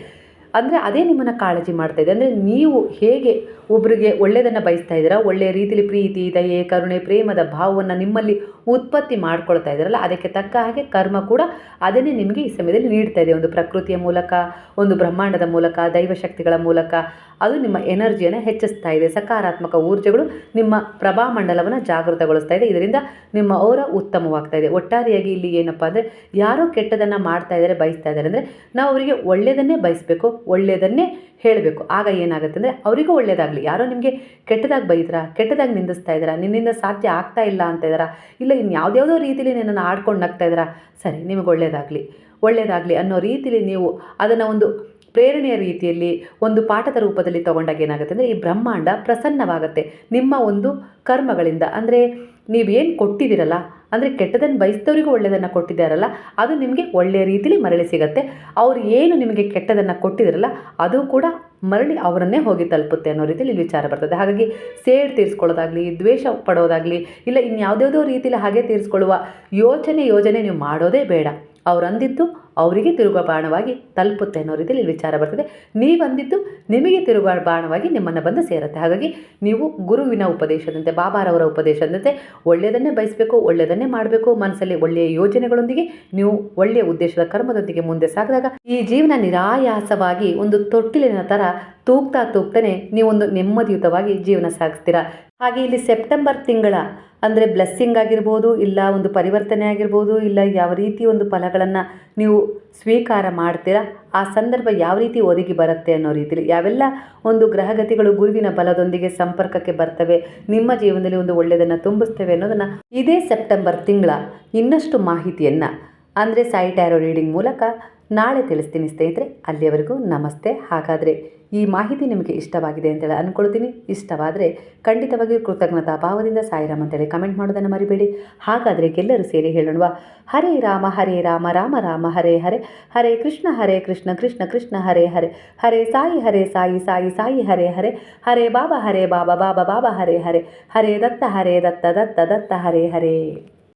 ಅಂದರೆ ಅದೇ ನಿಮ್ಮನ್ನು ಕಾಳಜಿ ಮಾಡ್ತಾ ಇದೆ. ಅಂದರೆ ನೀವು ಹೇಗೆ ಒಬ್ಬರಿಗೆ ಒಳ್ಳೆಯದನ್ನು ಬಯಸ್ತಾ ಇದ್ದೀರಾ ಒಳ್ಳೆಯ ರೀತಿಯಲ್ಲಿ ಪ್ರೀತಿ, ದಯೆ, ಕರುಣೆ, ಪ್ರೇಮದ ಭಾವವನ್ನು ನಿಮ್ಮಲ್ಲಿ ಉತ್ಪತ್ತಿ ಮಾಡ್ಕೊಳ್ತಾ ಇದ್ದಾರಲ್ಲ, ಅದಕ್ಕೆ ತಕ್ಕ ಹಾಗೆ ಕರ್ಮ ಕೂಡ ಅದನ್ನೇ ನಿಮಗೆ ಈ ಸಮಯದಲ್ಲಿ ನೀಡ್ತಾ ಇದೆ. ಒಂದು ಪ್ರಕೃತಿಯ ಮೂಲಕ, ಒಂದು ಬ್ರಹ್ಮಾಂಡದ ಮೂಲಕ, ದೈವಶಕ್ತಿಗಳ ಮೂಲಕ ಅದು ನಿಮ್ಮ ಎನರ್ಜಿಯನ್ನು ಹೆಚ್ಚಿಸ್ತಾ ಇದೆ. ಸಕಾರಾತ್ಮಕ ಊರ್ಜೆಗಳು ನಿಮ್ಮ ಪ್ರಭಾಮಂಡಲವನ್ನು ಜಾಗೃತಗೊಳಿಸ್ತಾ ಇದೆ. ಇದರಿಂದ ನಿಮ್ಮ ಅವರ ಉತ್ತಮವಾಗ್ತಾ ಇದೆ. ಒಟ್ಟಾರೆಯಾಗಿ ಇಲ್ಲಿ ಏನಪ್ಪ ಅಂದರೆ ಯಾರೋ ಕೆಟ್ಟದನ್ನು ಮಾಡ್ತಾ ಇದ್ದಾರೆ, ಬಯಸ್ತಾ ಇದ್ದಾರೆ ಅಂದರೆ ನಾವು ಅವರಿಗೆ ಒಳ್ಳೆಯದನ್ನೇ ಬಯಸಬೇಕು ಒಳ್ಳೆಯದನ್ನೇ ಹೇಳಬೇಕು. ಆಗ ಏನಾಗುತ್ತೆ ಅಂದರೆ ಅವರಿಗೂ ಒಳ್ಳೆಯದಾಗಲಿ ಯಾರೋ ನಿಮಗೆ ಕೆಟ್ಟದಾಗಿ ಬೈದ್ರಾ, ಕೆಟ್ಟದಾಗಿ ನಿಂದಿಸ್ತಾ ಇದ್ದೀರಾ, ನಿನ್ನಿಂದ ಸಾಧ್ಯ ಆಗ್ತಾ ಇಲ್ಲ ಅಂತ ಇದ್ದಾರಾ, ಇಲ್ಲ ಇನ್ನು ಯಾವುದ್ಯಾವುದೋ ರೀತಿಯಲ್ಲಿ ನಿನ್ನನ್ನು ಆಡ್ಕೊಂಡು ನಗ್ತಾ ಇದ್ದೀರಾ, ಸರಿ ನಿಮಗೆ ಒಳ್ಳೆಯದಾಗಲಿ ಒಳ್ಳೆಯದಾಗಲಿ ಅನ್ನೋ ರೀತಿಯಲ್ಲಿ ನೀವು ಅದನ್ನು ಒಂದು ಪ್ರೇರಣೆಯ ರೀತಿಯಲ್ಲಿ ಒಂದು ಪಾಠದ ರೂಪದಲ್ಲಿ ತಗೊಂಡಾಗ ಏನಾಗುತ್ತೆ ಅಂದರೆ ಈ ಬ್ರಹ್ಮಾಂಡ ಪ್ರಸನ್ನವಾಗುತ್ತೆ. ನಿಮ್ಮ ಒಂದು ಕರ್ಮಗಳಿಂದ ಅಂದರೆ ನೀವೇನು ಕೊಟ್ಟಿದ್ದೀರಲ್ಲ, ಅಂದರೆ ಕೆಟ್ಟದನ್ನು ಬಯಸಿದವರಿಗೂ ಒಳ್ಳೆಯದನ್ನು ಕೊಟ್ಟಿದ್ದಾರಲ್ಲ, ಅದು ನಿಮಗೆ ಒಳ್ಳೆಯ ರೀತಿಲಿ ಮರಳಿ ಸಿಗುತ್ತೆ. ಅವ್ರು ಏನು ನಿಮಗೆ ಕೆಟ್ಟದನ್ನು ಕೊಟ್ಟಿದ್ದಾರಲ್ಲ ಅದು ಕೂಡ ಮರಳಿ ಅವರನ್ನೇ ಹೋಗಿ ತಲುಪುತ್ತೆ ಅನ್ನೋ ರೀತಿಯಲ್ಲಿ ವಿಚಾರ ಬರ್ತದೆ. ಹಾಗಾಗಿ ಸೇಡ್ ತೀರಿಸ್ಕೊಳ್ಳೋದಾಗಲಿ, ದ್ವೇಷ ಪಡೋದಾಗಲಿ, ಇಲ್ಲ ಇನ್ಯಾವುದ್ಯಾವುದೋ ರೀತಿಯಲ್ಲಿ ಹಾಗೆ ತೀರಿಸ್ಕೊಳ್ಳುವ ಯೋಚನೆ ಯೋಜನೆ ನೀವು ಮಾಡೋದೇ ಬೇಡ. ಅವ್ರು ಅಂದಿದ್ದು ಅವರಿಗೆ ತಿರುಗುವ ಬಾಣವಾಗಿ ತಲುಪುತ್ತೆ ಅನ್ನೋ ರೀತಿಯಲ್ಲಿ ವಿಚಾರ ಬರ್ತದೆ. ನೀವು ಅಂದಿದ್ದು ನಿಮಗೆ ತಿರುಗುವ ಬಾಣವಾಗಿ ನಿಮ್ಮನ್ನು ಬಂದು ಸೇರುತ್ತೆ. ಹಾಗಾಗಿ ನೀವು ಗುರುವಿನ ಉಪದೇಶದಂತೆ, ಬಾಬಾರವರ ಉಪದೇಶದಂತೆ ಒಳ್ಳೆಯದನ್ನೇ ಬಯಸಬೇಕು, ಒಳ್ಳೆಯದನ್ನೇ ಮಾಡಬೇಕು. ಮನಸ್ಸಲ್ಲಿ ಒಳ್ಳೆಯ ಯೋಜನೆಗಳೊಂದಿಗೆ ನೀವು ಒಳ್ಳೆಯ ಉದ್ದೇಶದ ಕರ್ಮದೊಂದಿಗೆ ಮುಂದೆ ಸಾಗಿದಾಗ ಈ ಜೀವನ ನಿರಾಯಾಸವಾಗಿ ಒಂದು ತೊಟ್ಟಿಲಿನ ಥರ ತೂಗ್ತಾ ತೂಗ್ತಾನೆ ನೀವೊಂದು ನೆಮ್ಮದಿಯುತವಾಗಿ ಜೀವನ ಸಾಗಿಸ್ತೀರಾ. ಹಾಗೆ ಇಲ್ಲಿ ಸೆಪ್ಟೆಂಬರ್ ತಿಂಗಳ ಅಂದರೆ ಬ್ಲೆಸ್ಸಿಂಗ್ ಆಗಿರ್ಬೋದು, ಇಲ್ಲ ಒಂದು ಪರಿವರ್ತನೆ ಆಗಿರ್ಬೋದು, ಇಲ್ಲ ಯಾವ ರೀತಿ ಒಂದು ಫಲಗಳನ್ನು ನೀವು ಸ್ವೀಕಾರ ಮಾಡ್ತೀರಾ? ಆ ಸಂದರ್ಭ ಯಾವ ರೀತಿ ಒದಗಿ ಬರುತ್ತೆ ಅನ್ನೋ ರೀತಿಯಲ್ಲಿ ಯಾವೆಲ್ಲ ಒಂದು ಗ್ರಹಗತಿಗಳು ಗುರುವಿನ ಬಲದೊಂದಿಗೆ ಸಂಪರ್ಕಕ್ಕೆ ಬರ್ತವೆ, ನಿಮ್ಮ ಜೀವನದಲ್ಲಿ ಒಂದು ಒಳ್ಳೆಯದನ್ನು ತುಂಬಿಸ್ತೇವೆ ಅನ್ನೋದನ್ನು ಇದೇ ಸೆಪ್ಟೆಂಬರ್ ತಿಂಗಳ ಇನ್ನಷ್ಟು ಮಾಹಿತಿಯನ್ನು, ಅಂದರೆ ಸಾಯಿ ಟ್ಯಾರೋ ರೀಡಿಂಗ್ ಮೂಲಕ ನಾಳೆ ತಿಳಿಸ್ತೀನಿ ಸ್ನೇಹಿತರೆ, ಅಲ್ಲಿಯವರೆಗೂ ನಮಸ್ತೆ. ಹಾಗಾದರೆ ಈ ಮಾಹಿತಿ ನಿಮಗೆ ಇಷ್ಟವಾಗಿದೆ ಅಂತೇಳಿ ಅಂದ್ಕೊಳ್ತೀನಿ ಇಷ್ಟವಾದರೆ ಖಂಡಿತವಾಗಿಯೂ ಕೃತಜ್ಞತಾ ಭಾವದಿಂದ ಸಾಯಿರಾಮ್ ಅಂತೇಳಿ ಕಮೆಂಟ್ ಮಾಡೋದನ್ನು ಮರಿಬೇಡಿ. ಹಾಗಾದರೆ ಎಲ್ಲರೂ ಸೇರಿ ಹೇಳೋಣವಾ? ಹರೇ ರಾಮ ಹರೇ ರಾಮ ರಾಮ ರಾಮ, ಹರೇ ಹರೇ. ಹರೇ ಕೃಷ್ಣ ಹರೇ ಕೃಷ್ಣ ಕೃಷ್ಣ ಕೃಷ್ಣ, ಹರೇ ಹರೇ. ಹರೇ ಸಾಯಿ ಹರೇ ಸಾಯಿ ಸಾಯಿ ಸಾಯಿ, ಹರೇ ಹರೇ. ಹರೇ ಬಾಬಾ ಹರೇ ಬಾಬಾ ಬಾಬಾ ಬಾಬಾ, ಹರೇ ಹರೇ. ಹರೇ ದತ್ತ ಹರೇ ದತ್ತ ದತ್ತ ದತ್ತ, ಹರೇ ಹರೇ.